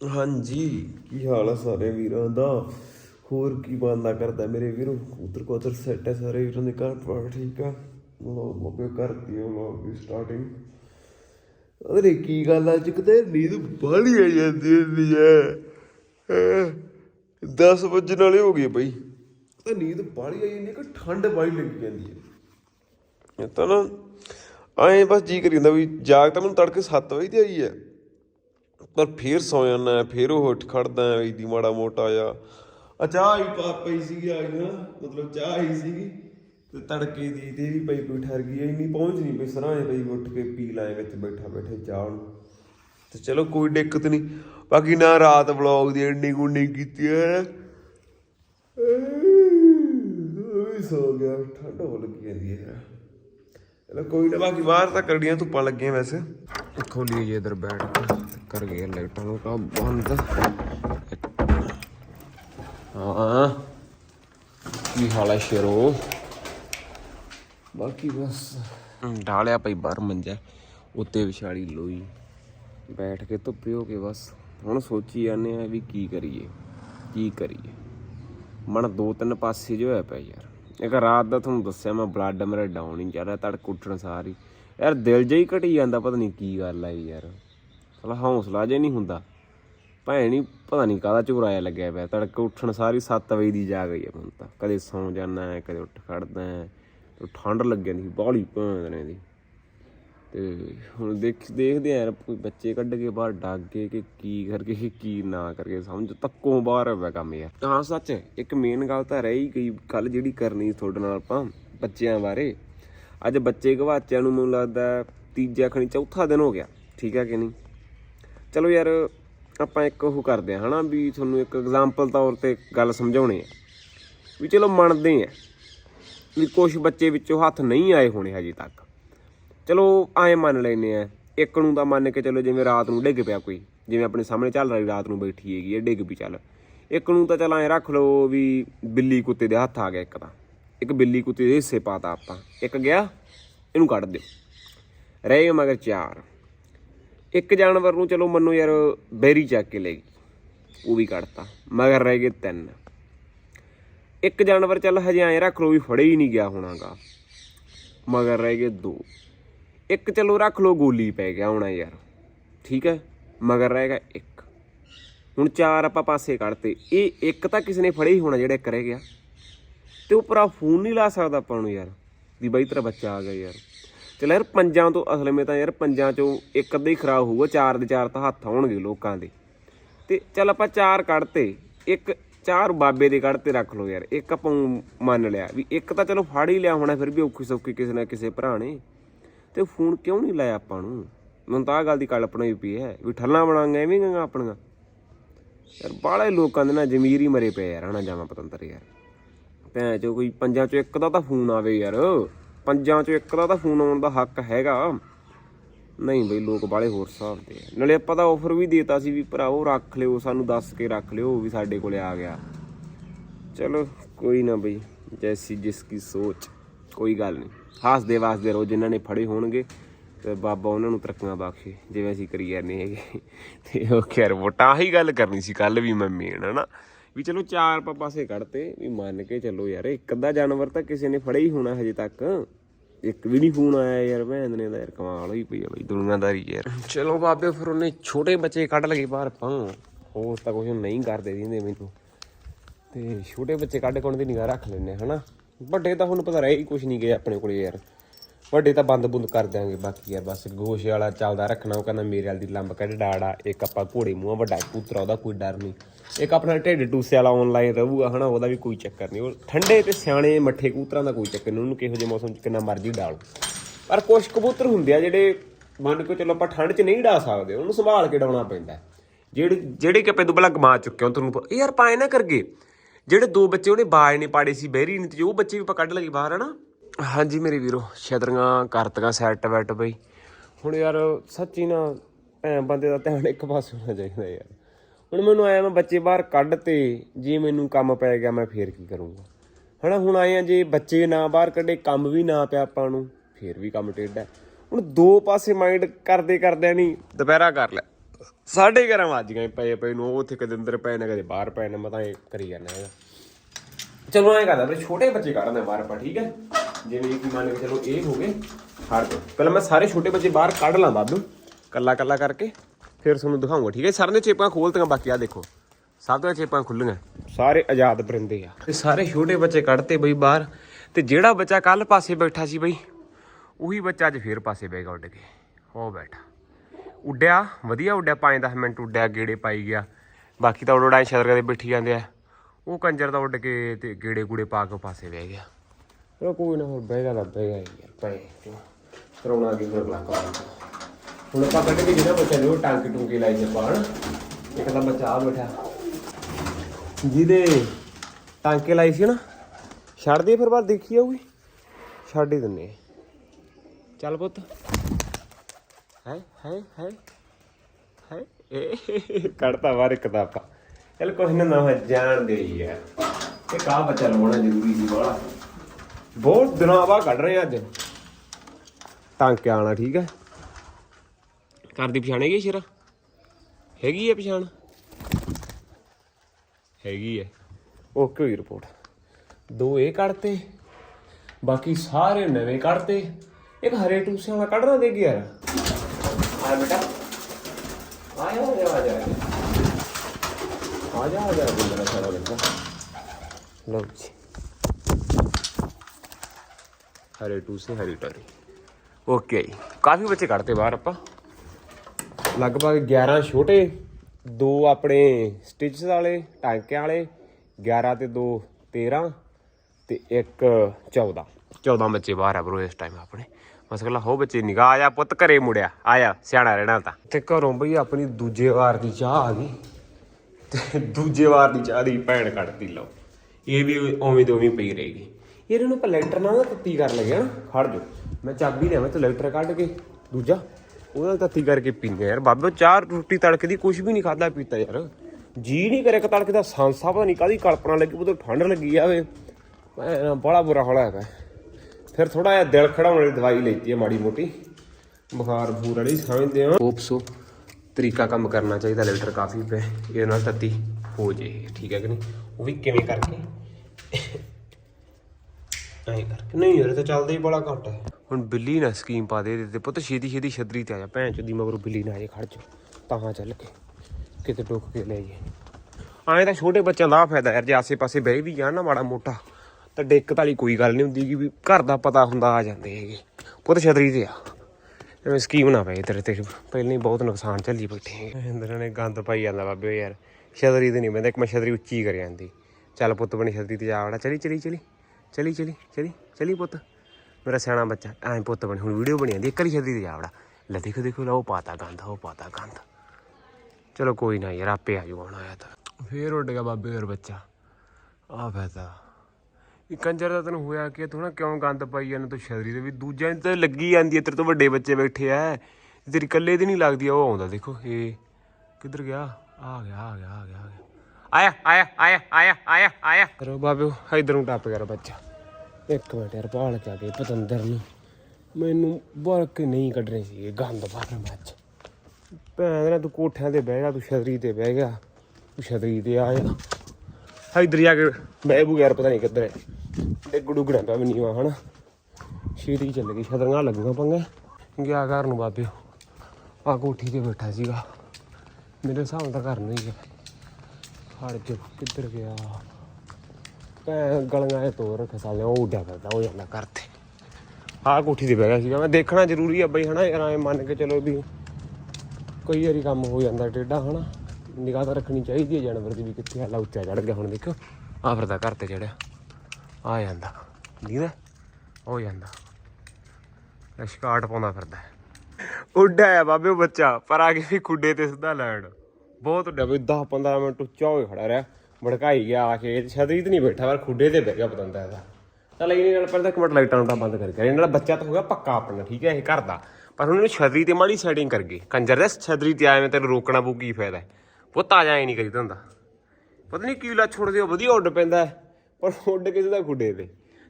ਹਾਂਜੀ ਕੀ ਹਾਲ ਆ ਸਾਰੇ ਵੀਰਾਂ ਦਾ? ਹੋਰ ਕੀ ਬੰਦਾ ਕਰਦਾ ਮੇਰੇ ਵੀਰੋ? ਕਬੂਤਰ ਕੋਤਰ ਸੈੱਟ ਹੈ ਸਾਰੇ ਵੀਰਾਂ ਦੇ ਘਰ ਪਰ ਠੀਕ ਆ? ਲੋ ਮੋਕੇ ਕਰਤੀ ਉਹ ਲੋ ਵੀ ਸਟਾਰਟਿੰਗ ਅਰੇ ਕੀ ਗੱਲ ਆ, ਅੱਜ ਕਿਤੇ ਨੀਂਦ ਬਾਹਲੀ ਆ ਜਾਂਦੀ ਹੁੰਦੀ ਐ 10 ਵਜੇ ਨਾਲੇ ਹੋ ਗਈ ਬਈ। ਤਾਂ ਨੀਂਦ ਬਾਹਲੀ ਆ ਜਾਂਦੀ ਕਿ ਠੰਡ ਬਾਹਲੀ ਲੱਗੀ ਜਾਂਦੀ ਹੈ। ਤਾਂ ਨਾ ਐਂ ਬਸ ਜੀ ਕਰੀ ਜਾਂਦਾ ਵੀ ਜਾਗ ਤਾਂ ਮੈਨੂੰ ਤੜਕੇ 7 ਵਜੇ ਤੇ ਆਈ ਹੈ। ਪਰ ਫੇਰ ਸੌ ਜਾਂਦਾ ਫੇਰ ਉਹ ਉੱਠ ਖੜਦਾ ਐ ਦੀ ਮਾੜਾ ਮੋਟਾ ਆ। ਆ ਚਾਹ ਹੀ ਪਾ ਪਈ ਸੀਗੀ ਆਈ ਨਾ, ਮਤਲਬ ਚਾਹ ਹੀ ਸੀਗੀ। ਤੇ ਤੜਕੇ ਦੀ ਤੇ ਵੀ ਪਈ ਕੋਈ ਠਰ ਗਈ, ਇੰਨੀ ਪਹੁੰਚ ਨਹੀਂ ਪਈ ਸਰਾਣੇ ਪਈ ਉੱਠ ਕੇ ਪੀ ਲਾਏ ਵਿੱਚ ਬੈਠਾ ਬੈਠੇ ਚਾਹ ਨੂੰ। ਤੇ ਚਲੋ ਕੋਈ ਦਿੱਕਤ ਨਹੀਂ। ਬਾਕੀ ਨਾ ਰਾਤ ਵਲੌਗ ਦੀ ਐਂਡਿੰਗ ਗੁੰਡਿੰਗ ਕੀਤੀ ਹੈ। ਓਏ ਸੋ ਗਿਆ, ਠੰਡ ਹੋ ਲੱਗੀ ਜਾਂਦੀ ਹੈ। ਚਲੋ ਕੋਈ ਨਾ, ਬਾਕੀ ਬਾਹਰ ਤਾਂ ਕਰੜੀਆਂ ਧੁੱਪਾਂ ਲੱਗੀਆਂ ਵੈਸੇ। ਖੋਲੀਏ ਜੇ ਇਧਰ ਬੈਠ ਕੇ। ਕਰ ਗਏ ਲਾਈਟਾਂ ਨੂੰ ਤਾਂ ਬੰਦ। ਹਾਂ। ਕੀ ਹਾਲ ਹੈ ਬਾਕੀ ਬਸ ਢਾਲਿਆ ਪਈ ਬਾਹਰ ਮੰਜਾ, ਉੱਤੇ ਵਿਛਾਲੀ ਲੋਈ। ਬੈਠ ਕੇ ਧੁੱਪੇ ਹੋ ਕੇ ਬਸ। ਹੁਣ ਸੋਚੀ ਜਾਂਦੇ ਆ ਵੀ ਕੀ ਕਰੀਏ ਕੀ ਕਰੀਏ। ਮਨ ਦੋ ਤਿੰਨ ਪਾਸੇ ਜੋ ਹੋਇਆ ਪਿਆ ਯਾਰ। ਇੱਕ ਰਾਤ ਦਾ ਤੁਹਾਨੂੰ ਦੱਸਿਆ ਮੈਂ ਬਲੱਡ ਮੇਰਾ ਡਾਊਨ ਹੀ ਜਾ ਰਿਹਾ, ਤੜਕ ਉੱਠਣ ਸਾਰੀ ਯਾਰ ਦਿਲ ਜਿਹਾ ਹੀ ਘਟੀ ਜਾਂਦਾ, ਪਤਾ ਨਹੀਂ ਕੀ ਗੱਲ ਆਈ ਯਾਰ। ਸਾਲਾ ਹੌਸਲਾ ਜੇ ਨਹੀਂ ਹੁੰਦਾ। ਭੈਣੀ ਪਤਾ ਨਹੀਂ ਕਾਹਦਾ ਝੁਰਾਇਆ ਲੱਗਿਆ ਪਿਆ। ਤੜਕੇ ਉੱਠਣ ਸਾਰੀ 7 ਵਜੇ ਦੀ ਜਾਗ ਗਈ ਆ ਹੁਣ ਤਾਂ। ਕਦੇ ਸੌਂ ਜਾਂਦਾ ਕਦੇ ਉੱਠ ਖੜਦਾ ਹੈ ਤੇ ਠੰਡ ਲੱਗ ਜਾਂਦੀ ਸੀ, ਬਾਹਲੀ ਭੈਣ ਦੀ ਤੇ ਹੁਣ ਦੇਖ, ਦੇਖਦੇ ਆ ਯਾਰ, ਕੋਈ ਬੱਚੇ ਕੱਢ ਕੇ ਬਾਹਰ ਡੱਗ ਕੇ ਕਿ ਕੀ ਕਰਕੇ, ਕੀ ਨਾ ਕਰਕੇ, ਸਮਝ, ਤੱਕੋਂ ਬਾਹਰ ਹੋਇਆ ਕੰਮ ਯਾਰ। ਹਾਂ, ਸੱਚ, ਇੱਕ ਮੇਨ ਗੱਲ ਤਾਂ ਰਹੀ ਗਈ ਕੱਲ ਜਿਹੜੀ ਕਰਨੀ ਤੁਹਾਡੇ ਨਾਲ ਆਪਾਂ ਬੱਚਿਆਂ ਬਾਰੇ। ਅੱਜ ਬੱਚੇ ਗਵਾਚਿਆਂ ਨੂੰ ਮੈਨੂੰ ਲੱਗਦਾ ਤੀਜਾ ਖਣੀ ਚੌਥਾ ਦਿਨ ਹੋ ਗਿਆ। ਠੀਕ ਹੈ ਕਿ ਨਹੀਂ? ਚਲੋ ਯਾਰ, ਆਪਾਂ ਇੱਕ ਉਹ ਕਰਦੇ ਆ ਹਨਾ ਵੀ ਤੁਹਾਨੂੰ ਇੱਕ ਐਗਜ਼ਾਮਪਲ ਤੌਰ ਤੇ ਗੱਲ ਸਮਝਾਉਣੀ ਆ ਵੀ ਚਲੋ ਮੰਨਦੇ ਆ ਵੀ ਕੁਝ ਬੱਚੇ ਵਿੱਚੋਂ ਹੱਥ ਨਹੀਂ ਆਏ ਹੋਣੇ ਹਜੇ ਤੱਕ। ਚਲੋ ਐਂ ਮੰਨ ਲੈਨੇ ਆ ਇੱਕ ਨੂੰ ਤਾਂ ਮੰਨ ਕੇ ਚਲੋ ਜਿਵੇਂ ਰਾਤ ਨੂੰ ਡਿੱਗ ਪਿਆ ਕੋਈ, ਜਿਵੇਂ ਆਪਣੇ ਸਾਹਮਣੇ ਚੱਲ ਰਹੀ ਰਾਤ ਨੂੰ ਬੈਠੀ ਹੈਗੀ ਇਹ ਡਿੱਗ ਵੀ ਚੱਲ। ਇੱਕ ਨੂੰ ਤਾਂ ਚਲ ਐਂ ਰੱਖ ਲਓ ਵੀ ਬਿੱਲੀ ਕੁੱਤੇ ਦੇ ਹੱਥ ਆ ਗਿਆ ਇੱਕ ਤਾਂ। ਇੱਕ ਬਿੱਲੀ ਕੁੱਤੇ ਦੇ ਹਿੱਸੇ ਪਾਤਾ ਆਪਾਂ। ਇੱਕ ਗਿਆ, ਇਹਨੂੰ ਕੱਢ ਦਿਓ। ਰਹਿ ਗਏ ਮਗਰ ਚਾਰ। ਇੱਕ ਜਾਨਵਰ ਨੂੰ ਚਲੋ ਮੰਨੋ ਯਾਰ, ਬੈਰੀ ਚੱਕ ਕੇ ਲੈ ਗਈ। ਉਹ ਵੀ ਕੱਢਤਾ। ਮਗਰ ਰਹਿ ਗਏ ਤਿੰਨ। ਇੱਕ ਜਾਨਵਰ ਚੱਲ ਹਜੇ ਐ ਰੱਖ ਲਓ ਵੀ ਫੜੇ ਹੀ ਨਹੀਂ ਗਿਆ ਹੋਣਾਗਾ। ਮਗਰ ਰਹਿ ਗਏ ਦੋ। ਇੱਕ ਚਲੋ ਰੱਖ ਲਓ, ਗੋਲੀ ਪੈ ਗਿਆ ਹੋਣਾ ਯਾਰ। ਠੀਕ ਹੈ? ਮਗਰ ਰਹਿ ਗਿਆ ਇੱਕ। ਹੁਣ ਚਾਰ ਆਪਾਂ ਪਾਸੇ ਕੱਢਤੇ। ਇਹ ਇੱਕ ਤਾਂ ਕਿਸੇ ਨੇ ਫੜੇ ਹੀ ਹੋਣਾ ਜਿਹੜਾ ਇੱਕ ਰਹਿ ਗਿਆ। ਤੇ ਉੱਪਰ ਫੋਨ ਨਹੀਂ ਲਾ ਸਕਦਾ ਆਪਾਂ ਨੂੰ ਯਾਰ, ਵੀ ਬਾਈ ਤੇਰਾ ਬੱਚਾ ਆ ਗਿਆ ਯਾਰ। ਚਲ ਯਾਰ ਪੰਜਾਂ ਤੋਂ, ਅਸਲ ਵਿੱਚ ਤਾਂ ਯਾਰ ਪੰਜਾਂ ਚੋਂ ਇੱਕ ਅੱਧਾ ਹੀ ਖਰਾਬ ਹੋਊਗਾ, ਚਾਰ ਦੇ ਚਾਰ ਤਾਂ ਹੱਥ ਆਉਣਗੇ ਲੋਕਾਂ ਦੇ। ਤੇ ਚਲ ਆਪਾਂ ਚਾਰ ਕੱਢਤੇ, ਇੱਕ ਚਾਰ ਬਾਬੇ ਦੇ ਕੱਢਤੇ ਰੱਖ ਲਓ ਯਾਰ, ਇੱਕ ਆਪਾਂ ਮੰਨ ਲਿਆ ਵੀ ਇੱਕ ਤਾਂ ਚਲੋ ਫੜ ਹੀ ਲਿਆ ਹੋਣਾ, ਫਿਰ ਵੀ ਔਖੀ ਸੌਖੀ ਕਿਸੇ ਨਾ ਕਿਸੇ ਭਰਾ ਨੇ। ਤੇ ਫੋਨ ਕਿਉਂ ਨਹੀਂ ਲਾਇਆ ਆਪਾਂ ਨੂੰ? ਮੈਨੂੰ ਤਾਂ ਆਹ ਗੱਲ ਦੀ ਕਲਪਨਾ ਹੀ ਪਈ ਹੈ, ਵੀ ਠੱਲਾਂ ਬਣਾਂਗੇ ਐਵੇਂ ਗਾਂ ਆਪਣੀਆਂ। ਯਾਰ ਬਾਹਲੇ ਲੋਕਾਂ ਦੇ ਨਾ ਜ਼ਮੀਰ ਹੀ ਮਰੇ ਪਏ ਯਾਰ ਹਨਾ ਜਾਵਾਂ ਪਤੰਤਰ ਯਾਰ। ਭੈਣ ਚੋ, ਕੋਈ ਪੰਜਾਂ ਚੋਂ ਇੱਕ ਦਾ ਤਾਂ ਫੋਨ ਆਵੇ ਯਾਰ। ਪੰਜਾਂ ਚੋਂ ਇੱਕ ਦਾ ਤਾਂ ਫੋਨ ਆਉਣ ਦਾ ਹੱਕ ਹੈਗਾ। ਨਹੀਂ ਬਈ, ਲੋਕ ਬਾਲੇ ਹੋਰ ਹਿਸਾਬ ਦੇ ਆ। ਨਾਲੇ ਆਪਾਂ ਤਾਂ ਆਫਰ ਵੀ ਦੇਤਾ ਸੀ ਵੀ ਭਰਾਓ ਰੱਖ ਲਿਓ, ਸਾਨੂੰ ਦੱਸ ਕੇ ਰੱਖ ਲਿਓ ਵੀ ਸਾਡੇ ਕੋਲੇ ਆ ਗਿਆ। ਚਲੋ, ਕੋਈ ਨਾ ਬਈ, ਜੈਸੀ ਜਿਸ ਕੀ ਸੋਚ, ਕੋਈ ਗੱਲ ਨਹੀਂ। ਹੱਸਦੇ ਵਾਸਦੇ ਰਹੋ, ਜਿਨ੍ਹਾਂ ਨੇ ਫੜੇ ਹੋਣਗੇ, ਤੇ ਬਾਬਾ ਉਹਨਾਂ ਨੂੰ ਤਰੱਕੀਆਂ ਬਖਸ਼ੇ, ਜਿਵੇਂ ਅਸੀਂ ਕਰੀ ਜਾਂਦੇ ਹੈਗੇ। ਤੇ ਉਹ ਖੈਰ, ਵੋਟਾਂ ਆਹੀ ਗੱਲ ਕਰਨੀ ਸੀ ਕੱਲ ਵੀ ਮੈਂ ਮੇਨ, ਹਨਾ? ਵੀ ਚਲੋ ਚਾਰ ਪਾ ਪਾਸੇ ਕੱਢਤੇ ਵੀ ਮੰਨ ਕੇ ਚੱਲੋ ਯਾਰ ਇੱਕ ਅੱਧਾ ਜਾਨਵਰ ਤਾਂ ਕਿਸੇ ਨੇ ਫੜਿਆ ਹੀ ਹੋਣਾ ਹਜੇ ਤੱਕ। ਇੱਕ ਵੀ ਨਹੀਂ ਫੋਨ ਆਇਆ ਯਾਰ ਭੈਣ ਨੇ ਦਾ ਯਾਰ ਕਮਾਲ ਹੋਈ ਪਈ ਆ ਬਈ ਦੁਨੀਆਦਾਰੀ ਯਾਰ। ਚਲੋ ਬਾਬੇ ਫਿਰ ਉਹਨੇ ਛੋਟੇ ਬੱਚੇ ਕੱਢ ਲਗੇ ਬਾਹਰ ਆਪਾਂ। ਹੋਰ ਤਾਂ ਕੁਝ ਨਹੀਂ ਕਰਦੇ ਦਿੰਦੇ ਮੈਨੂੰ। ਤੇ ਛੋਟੇ ਬੱਚੇ ਕੱਢ ਕੋਣ ਦੀ ਨਿਗਾਹ ਰੱਖ ਆ, ਹਨਾ? ਵੱਡੇ ਤਾਂ ਹੁਣ ਪਤਾ ਰਹਿ ਹੀ ਕੁਝ ਨਹੀਂ ਗਏ ਆਪਣੇ ਕੋਲੇ ਯਾਰ। ਵੱਡੇ ਤਾਂ ਬੰਦ ਬੁੰਦ ਕਰ ਦਿਆਂਗੇ, ਬਾਕੀ ਯਾਰ ਬਸ ਗੋਸ਼ੇ ਵਾਲਾ ਚੱਲਦਾ ਰੱਖਣਾ, ਉਹ ਕਹਿੰਦਾ ਮੇਰੇ ਵਾਲ ਦੀ ਲੰਬ ਕੱਢ ਡਾੜਾ, ਇੱਕ ਆਪਾਂ ਘੋੜੇ ਮੂੰਹ ਵੱਡਾ ਕੂਤਰਾ ਉਹਦਾ ਕੋਈ ਡਰ ਨਹੀਂ। ਇੱਕ ਆਪਣਾ ਢਿੱਡ ਟੂਸੇ ਵਾਲਾ ਆਨਲਾਈਨ ਰਹੂਗਾ ਹਨਾ, ਉਹਦਾ ਵੀ ਕੋਈ ਚੱਕਰ ਨਹੀਂ। ਉਹ ਠੰਡੇ ਤੇ ਸਿਆਣੇ ਮੱਠੇ ਕਬੂਤਰਾਂ ਦਾ ਕੋਈ ਚੱਕਰ ਨਹੀਂ, ਉਹਨੂੰ ਕਿਹੋ ਜਿਹੇ ਮੌਸਮ 'ਚ ਕਿੰਨਾ ਮਰਜ਼ੀ ਡਾਲੋ। ਪਰ ਕੁਝ ਕਬੂਤਰ ਹੁੰਦੇ ਆ ਜਿਹੜੇ ਮੰਨ ਕੇ ਚਲੋ ਆਪਾਂ ਠੰਡ 'ਚ ਨਹੀਂ ਡਾ ਸਕਦੇ, ਉਹਨੂੰ ਸੰਭਾਲ ਕੇ ਡਾਉਣਾ ਪੈਂਦਾ ਜਿਹੜੇ ਜਿਹੜੇ ਕਿ ਪਹਿਲਾਂ ਪਹਿਲਾਂ ਗਮਾ ਚੁੱਕੇ ਹੋ, ਤੁਹਾਨੂੰ ਯਾਰ ਪਾਏ ਨਾ ਕਰਗੇ ਜਿਹੜੇ ਦੋ ਬੱਚੇ ਉਹਨੇ ਬਾਜ ਨੇ ਪਾੜੇ ਸੀ, ਬਹਿਰੀ ਨਹੀਂ ਤੇ ਉਹ ਬੱਚੇ ਵੀ ਆਪਾਂ ਕੱਢ ਲਏ ਬਾਹਰ, ਹਨਾ? ਹਾਂਜੀ ਮੇਰੇ ਵੀਰੋ, ਛਤਰੀਆਂ ਕਰਤੀਆਂ ਸੈੱਟ ਵੈਟ ਬਈ। ਹੁਣ ਯਾਰ, ਸੱਚੀ ਨਾ ਭੈਣ ਬੰਦੇ ਦਾ ਧਿਆਨ ਇੱਕ ਪਾਸੇ ਹੋਣਾ ਚਾਹੀਦਾ ਯਾਰ। ਹੁਣ ਮੈਨੂੰ ਆਇਆ ਮੈਂ ਬੱਚੇ ਬਾਹਰ ਕੱਢ ਤੇ ਜੇ ਮੈਨੂੰ ਕੰਮ ਪੈ ਗਿਆ, ਮੈਂ ਫੇਰ ਕੀ ਕਰੂੰਗਾ? ਹਨਾ, ਹੁਣ ਆਏ ਆ ਜੇ ਬੱਚੇ ਨਾ ਬਾਹਰ ਕੱਢੇ, ਕੰਮ ਵੀ ਨਾ ਪਿਆ ਆਪਾਂ ਨੂੰ, ਫੇਰ ਵੀ ਕੰਮ ਟੇਢਾ ਹੁਣ ਦੋ ਪਾਸੇ ਮਾਈਂਡ ਕਰਦੇ ਕਰਦਿਆਂ ਨਹੀਂ ਦੁਪਹਿਰਾ ਕਰ ਲੈ। ਸਾਢੇ 11 ਵੱਜ ਗਏ ਪਏ ਪਏ ਨੂੰ ਉੱਥੇ ਕਦੇ ਅੰਦਰ ਪਏ ਨੇ, ਕਦੇ ਬਾਹਰ ਪਏ ਨੇ, ਮੈਂ ਤਾਂ ਇਹ ਕਰੀ ਜਾਂਦਾ ਹੈਗਾ। ਚਲੋ ਐਂ ਕਰਦਾ ਫਿਰ ਛੋਟੇ ਬੱਚੇ ਕੱਢਦੇ ਬਾਹਰ ਆਪਾਂ, ਠੀਕ ਹੈ? ਜਿਵੇਂ ਕਿ ਮੰਨ ਕੇ ਚਲੋ ਇਹ ਹੋ ਗਏ ਹਰ ਪਹਿਲਾਂ ਮੈਂ ਸਾਰੇ ਛੋਟੇ ਬੱਚੇ ਬਾਹਰ ਕੱਢ ਲਾਂ ਬਾਬੂ ਕੱਲਾ ਕੱਲਾ ਕਰਕੇ, ਫਿਰ ਤੁਹਾਨੂੰ ਦਿਖਾਉਂਗਾ, ਠੀਕ ਹੈ? ਸਾਰਿਆਂ ਦੇ ਚੇਪਾਂ ਖੋਲਤੀਆਂ, ਬਾਕੀ ਆ ਦੇਖੋ, ਸਭ ਤੋਂ ਚੇਪਾਂ ਖੁੱਲੀਆਂ ਸਾਰੇ ਆਜ਼ਾਦ ਪਰਿੰਦੇ ਆ। ਤੇ ਸਾਰੇ ਛੋਟੇ ਬੱਚੇ ਕੱਢਤੇ ਬਈ ਬਾਹਰ, ਤੇ ਜਿਹੜਾ ਬੱਚਾ ਕੱਲ ਪਾਸੇ ਬੈਠਾ ਸੀ ਬਈ, ਉਹੀ ਬੱਚਾ ਅੱਜ ਫੇਰ ਪਾਸੇ ਬੈਗਾ ਉੱਡ ਕੇ। ਹੋ ਬੈਠਾ। ਉੱਡਿਆ, ਵਧੀਆ ਉੱਡਿਆ 5-10 ਮਿੰਟ ਉੱਡਿਆ, ਗੇੜੇ ਪਾਈ ਗਿਆ। ਬਾਕੀ ਤਾਂ ਉਡਾਂ ਸ਼ਦਰ ਕਦੇ ਬੈਠੀ ਜਾਂਦੇ ਆ। ਉਹ ਕੰਜਰ ਦਾ ਉੱਡ ਕੇ ਤੇ ਗੇੜੇ ਗੂੜੇ ਪਾ ਕੇ ਪਾਸੇ ਬਹਿ ਗਿਆ। ਚਲੋ ਕੋਈ ਨਾ ਹੋਰ ਬਹਿਗਾ ਤਾਂ ਬਹਿਗਾ ਯਾਰ ਪਏ ਕਰੋਨਾ ਕੀ ਹੋਰ ਲੱਗ ਹੁਣ ਆਪਾਂ ਕੱਢ ਕੇ ਜਿਹੜਾ ਬੱਚਾ ਨੇ ਟਾਂਕੇ ਟੂੰਕੇ ਲਾਈ ਜੇ ਪਾਣ ਇੱਕ ਤਾਂ ਬੱਚਾ ਆ ਬੈਠਾ। ਜਿਹਦੇ ਟਾਂਕੇ ਲਾਈ ਸੀ ਨਾ ਛੱਡ ਦੇ ਫਿਰ ਬਾਅਦ ਦੇਖੀ ਆਊਗੀ ਛੱਡ ਹੀ ਦਿੰਨੇ ਆ। ਚੱਲ ਪੁੱਤ। ਹੈ ਹੈ ਹੈ ਹੈ? ਇਹ ਕੱਢਤਾ ਬਾਹਰ ਇੱਕ ਤਾਂ ਆਪਾਂ। ਚੱਲ ਕੁਛ ਨਾ ਨਾ ਜਾਣ ਦੇ ਯਾਰ ਇਹ ਕਾ ਬੱਚਾ ਲਵਾਉਣਾ ਜ਼ਰੂਰੀ ਸੀ ਬਾਹਲਾ। ਬਹੁਤ ਦਿਨਾਂ ਬਾਅਦ ਕੱਢ ਰਹੇ ਆ ਅੱਜ। ਟਾਂਕੇ ਆਣਾ ਠੀਕ ਹੈ? ਕਰਦੀ ਪਛਾਣੇਗੀ ਸ਼ੇਰਾ? ਹੈਗੀ ਹੈ ਪਛਾਣ? ਹੈਗੀ ਹੈ ਓਕੇ ਹੋਈ ਰਿਪੋਰਟ ਦੋ ਇਹ ਕੱਢਤੇ ਬਾਕੀ ਸਾਰੇ ਨਵੇਂ ਕੱਢਤੇ। ਇੱਕ ਹਰੇ ਟੂਸਿਆਂ ਵਾਲਾ ਕੱਢਣਾ ਦੇ ਗਿਆ ਆ ਬੇਟਾ। ਆਇਆ ਆ ਜਾ ਆ ਜਾ। ਆ ਜਾ ਆ ਜਾ ਮੇਰਾ ਸਾਰਾ ਬੱਚਾ ਲਓ ਜੀ। ਹਰੇ ਟੂਸੇ ਹਰੀ ਟਰੀ ਓਕੇ ਜੀ ਕਾਫੀ ਬੱਚੇ ਕੱਢਤੇ ਬਾਹਰ ਆਪਾਂ। ਲਗਭਗ 11 ਛੋਟੇ ਦੋ ਆਪਣੇ ਸਟਿਚਸ ਵਾਲੇ ਟਾਂਕਿਆਂ ਵਾਲੇ 11 ਤੇ 2 13 ਤੇ ਇੱਕ 14 14 ਬੱਚੇ ਬਾਹਰ ਆ ਬਰੋ ਇਸ ਟਾਈਮ ਆਪਣੇ। ਬਸ ਕੱਲਾ ਹੋ ਬੱਚੇ ਨਿਗਾਹ ਆਇਆ ਪੁੱਤ ਘਰੇ ਮੁੜਿਆ। ਆਇਆ ਸਿਆਣਾ ਰਹਿਣਾ ਤਾਂ। ਤੇ ਘਰੋਂ ਬਈ ਆਪਣੀ ਦੂਜੇ ਵਾਰ ਦੀ ਚਾਹ ਆ ਗਈ। ਤੇ ਦੂਜੇ ਵਾਰ ਦੀ ਚਾਹ ਦੀ ਭੈਣ ਕੱਢਤੀ ਲਓ। ਇਹ ਵੀ ਉਵੇਂ ਦੀ ਉਵੇਂ ਪਈ ਰਹੇਗੀ। ਇਹਨਾਂ ਨੂੰ ਆਪਾਂ ਲੈਂਟਰ ਨਾਲ ਨਾ ਤੱਤੀ ਕਰ ਲਗੇ ਨਾ ਖੜ ਜੋ ਮੈਂ ਚਾਬੀ ਲਿਆਵਾਂ ਤੇ ਲੈਂਟਰ ਕੱਢ ਕੇ। ਦੂਜਾ, ਉਹਦਾ ਤੱਤੀ ਕਰਕੇ ਪੀਂਦੇ ਯਾਰ। ਬਾਬੇ, ਚਾਹ ਰੋਟੀ ਤੜਕੇ ਦੀ ਕੁਝ ਵੀ ਨਹੀਂ ਖਾਦਾ ਪੀਤਾ ਯਾਰ। ਜੀ ਨਹੀਂ ਕਰੇ ਕਿ ਤੜਕੇ ਦਾ ਸਾਂਸਾ, ਪਤਾ ਨਹੀਂ ਕਾਦੀ ਕਲਪਨਾ ਲੱਗੀ ਉਦੋਂ ਠੰਡ ਲੱਗੀ ਜਾਵੇ ਮੈਂ ਬੜਾ ਬੁਰਾ ਹਾਲ ਹੈਗਾ ਫਿਰ ਥੋੜਾ ਜਿਹਾ ਦਿਲ ਖੜਾਉਣ ਵਾਲੀ ਦਵਾਈ ਲੈਤੀ ਹੈ ਮਾੜੀ ਮੋਟੀ। ਬੁਖਾਰ ਬੂਰ ਵਾਲੀ ਸਮਝਦੇ ਹਾਂ। ਹੋਪਸੋ ਤਰੀਕਾ ਕੰਮ ਕਰਨਾ ਚਾਹੀਦਾ, ਲੈਟਰ ਕਾਫੀ ਪਏ। ਇਹਦੇ ਨਾਲ ਤੱਤੀ ਹੋ ਜੇ, ਠੀਕ ਹੈ ਕਿ ਨਹੀਂ? ਉਹ ਵੀ ਕਿਵੇਂ ਕਰਕੇ? ਐਂ ਕਰਕੇ। ਨਹੀਂ ਯਾਰ ਇਹ ਤਾਂ ਚੱਲਦਾ ਹੀ ਬੜਾ ਘੱਟ ਹੈ। ਹੁਣ ਬਿੱਲੀ ਨਾ ਸਕੀਮ ਪਾ ਦੇ ਤੇ। ਪੁੱਤ ਛੇਤੀ ਛੇਤੀ ਛਤਰੀ ਤੇ ਆ ਜਾ ਭੈਣ ਚੋਦੀ ਮਗਰੋਂ ਬਿੱਲੀ ਨਾ ਆ ਜੇ ਖੜ ਜਾ। ਤਾਂ ਚੱਲ ਕੇ ਕਿਤੇ ਟੋਕ ਕੇ ਲੈ ਜੇ ਐਂ ਤਾਂ ਛੋਟੇ ਬੱਚਿਆਂ ਦਾ ਆਹ ਫਾਇਦਾ ਯਾਰ ਜੇ ਆਸੇ-ਪਾਸੇ ਬਹਿ ਵੀ ਜਾਣ ਨਾ ਮਾੜਾ ਮੋਟਾ ਤਾਂ ਦਿੱਕਤ ਵਾਲੀ ਕੋਈ ਗੱਲ ਨਹੀਂ ਹੁੰਦੀ ਕਿ ਵੀ ਘਰ ਦਾ ਪਤਾ ਹੁੰਦਾ ਆ ਜਾਂਦੇ ਹੈਗੇ। ਪੁੱਤ ਛਤਰੀ ਤੇ ਆ। ਐਵੇਂ ਸਕੀਮ ਨਾ ਪਏ ਤੇਰੇ ਤੇ ਪਹਿਲਾਂ ਹੀ ਬਹੁਤ ਨੁਕਸਾਨ ਝੱਲੀ ਬੈਠੇ ਹੈਗੇ। ਇੰਦਰਾਂ ਨੇ ਗੰਦ ਪਾਈ ਜਾਂਦਾ ਬਾਬੇ ਯਾਰ। ਛਤਰੀ ਤੇ ਨਹੀਂ ਬੰਦਾ ਇੱਕ ਮੈਂ ਛਤਰੀ ਉੱਚੀ ਕਰ ਜਾਂਦੀ ਚੱਲ ਪੁੱਤ ਬਣੀ ਛਤਰੀ ਤੇ ਜਾ ਵੜਾ ਚਲੀ ਚਲੀ ਚਲੀ। ਚਲੀ ਚਲੀ ਚਲੀ ਚਲੀ ਪੁੱਤ ਮੇਰਾ ਸਿਆਣਾ ਬੱਚਾ ਐਂ ਪੁੱਤ ਬਣੀ ਹੁਣ ਵੀਡੀਓ ਬਣੀ ਜਾਂਦੀ ਇੱਕ ਵਾਰੀ ਤੇ ਜਾ ਵੜਾ ਲੈ ਦੇਖੋ ਦੇਖੋ ਲੈ ਉਹ ਪਾਤਾ ਗੰਦ ਉਹ ਪਾਤਾ ਗੰਦ ਚਲੋ ਕੋਈ ਨਾ ਯਾਰ ਆਪੇ ਆ ਜਾਊਗਾ ਹੁਣ ਆਇਆ ਤਾਂ ਫੇਰ ਉੱਡ ਗਿਆ ਬਾਬੇ ਹੋਰ ਬੱਚਾ ਆ ਫਾਇਦਾ ਇਹ ਕੰਜਰ ਦਾ ਤੈਨੂੰ ਹੋਇਆ ਕਿ ਤੂੰ ਨਾ ਕਿਉਂ ਗੰਦ ਪਾਈ ਜਾਂਦਾ ਤੂੰ ਸ਼ਰੀਰ ਦੇ ਵੀ ਦੂਜਿਆਂ ਦੀ ਤਾਂ ਲੱਗੀ ਜਾਂਦੀ ਹੈ ਤੇਰੇ ਤੋਂ ਵੱਡੇ ਬੱਚੇ ਬੈਠੇ ਐ ਤੇਰੀ ਇਕੱਲੇ ਦੀ ਨਹੀਂ ਲੱਗਦੀ ਉਹ ਆਉਂਦਾ ਦੇਖੋ ਇਹ ਕਿੱਧਰ ਗਿਆ ਆ ਗਿਆ ਆ ਗਿਆ ਆ ਗਿਆ ਆ ਗਿਆ ਆਇਆ ਆਇਆ ਆਇਆ ਆਇਆ ਆਇਆ ਆਇਆ ਕਰੋ ਬਾਬੇ ਇਧਰ ਨੂੰ ਟੱਪ ਗਿਆ ਬੱਚਾ ਇੱਕ ਮਿੰਟ ਯਾਰ ਭਾਲ ਕੇ ਆ ਗਏ ਪਤੰਦਰ ਨੂੰ। ਮੈਨੂੰ ਬਰਕ ਨਹੀਂ ਕੱਢ ਰਹੇ ਸੀ ਗੰਦ ਬਾਹਰ ਮੱਚ ਭੈਣ ਦਾ ਤੂੰ ਕੋਠਿਆਂ ਤੇ ਬਹਿ ਗਿਆ ਤੂੰ ਛਤਰੀ ਤੇ ਬਹਿ ਗਿਆ ਤੂੰ ਛਤਰੀ ਤੇ ਆ ਜਾ। ਇਧਰ ਜਾ ਕੇ ਬਹਿਬੂ ਯਾਰ, ਪਤਾ ਨਹੀਂ ਕਿੱਧਰ ਹੈ। ਡਿੱਗ ਡੁੱਗਣਾ ਪਿਆ ਮੈਨੂੰ ਨੀਵਾਂ ਹਨਾ। ਛੇਤੀ ਚੱਲ ਗਈ, ਛਤਰੀਆਂ ਲੱਗੂਗਾ ਪੰਗੇ। ਗਿਆ ਘਰ ਨੂੰ ਬਾਬੇ ਆ ਕੋਠੀ ਤੇ ਬੈਠਾ ਸੀਗਾ। ਮੇਰੇ ਹਿਸਾਬ ਨਾਲ ਤਾਂ ਘਰ ਨੂੰ ਹੀ ਗਿਆ। ਹੜ ਜੋ ਕਿੱਧਰ ਗਿਆ? ਭੈਣ ਗਲੀਆਂ ਇਹ ਤੋਰ ਰੱਖੇ ਸਾਲੇ ਉਹ ਉੱਡਿਆ ਫਿਰਦਾ, ਉਹ ਜਾਂਦਾ ਘਰ ਤੇ। ਆਹ ਕੋਠੀ ਤੇ ਬਹਿ ਗਿਆ ਸੀਗਾ। ਮੈਂ ਦੇਖਣਾ ਜ਼ਰੂਰੀ ਆ ਬਈ, ਹਨਾ, ਯਾਰ ਐਂ ਮੰਨ ਕੇ ਚਲੋ ਵੀ ਕਈ ਵਾਰੀ ਕੰਮ ਹੋ ਜਾਂਦਾ ਟੇਢਾ, ਹਨਾ। ਨਿਗਾਹ ਤਾਂ ਰੱਖਣੀ ਚਾਹੀਦੀ ਹੈ ਜਾਨਵਰ ਦੀ ਵੀ ਕਿੱਥੇ ਹਾਲਾ ਉੱਚਾ ਚੜ ਗਿਆ ਹੁਣ ਦੇਖੋ ਆ ਫਿਰਦਾ ਘਰ ਤੇ ਚੜਿਆ ਆ ਜਾਂਦਾ। ਦੀਦਾ ਹੋ ਜਾਂਦਾ। ਸ਼ਿਕਾਟ ਪਾਉਂਦਾ ਫਿਰਦਾ। ਉੱਡਿਆ ਆ ਬਾਬੇ ਉਹ ਬੱਚਾ, ਪਰ ਆ ਕੇ ਵੀ ਖੁੱਡੇ ਤੇ ਸਿੱਧਾ ਲੈਣ। ਬਹੁਤ ਉੱਡਿਆ ਬਈ 10 15 ਮਿੰਟ ਉੱਚਾ ਹੋ ਕੇ ਖੜਾ ਰਿਹਾ। ਭੜਕਾਈ ਗਿਆ, ਆ ਕੇ ਛਤਰੀ ਤੇ ਨਹੀਂ ਬੈਠਾ, ਪਰ ਖੁੱਡੇ ਤੇ ਬਹਿ ਗਿਆ ਪਤੰਦਾ ਇਹਦਾ। ਚੱਲ ਇਹਨੇ ਨਾਲ ਪਹਿਲਾਂ ਇੱਕ ਮਿੰਟ ਲਾਈਟਾਂ ਨੂੰ ਤਾਂ ਬੰਦ ਗਿਆ। ਇਹਨਾਂ ਨਾਲ ਬੱਚਾ ਤਾਂ ਹੋ ਗਿਆ ਪੱਕਾ ਆਪਣਾ, ਠੀਕ ਹੈ, ਇਹ ਘਰ ਦਾ। ਪਰ ਹੁਣ ਇਹਨੂੰ ਛਤਰੀ ਤੇ ਮਾੜੀ ਸੈਟਿੰਗ ਕਰ ਗਏ। ਕੰਜਰ ਦੇ ਛਤਰੀ ਤੇ ਆਏ ਮੈਂ ਤੈਨੂੰ ਰੋਕਣਾ ਪਊ, ਕੀ ਫਾਇਦਾ ਹੈ? ਪੁੱਤ ਆ ਜਾ ਨਹੀਂ ਕਰੀਦਾ ਹੁੰਦਾ। ਪਤਾ ਨਹੀਂ ਕੀ ਲਾ ਛੋੜਦੇ ਹੋ ਵਧੀਆ ਉੱਡ ਪੈਂਦਾ ਪਰ ਉੱਡ ਕਿਸੇ ਦਾ ਖੁੱਡੇ ਤੇ।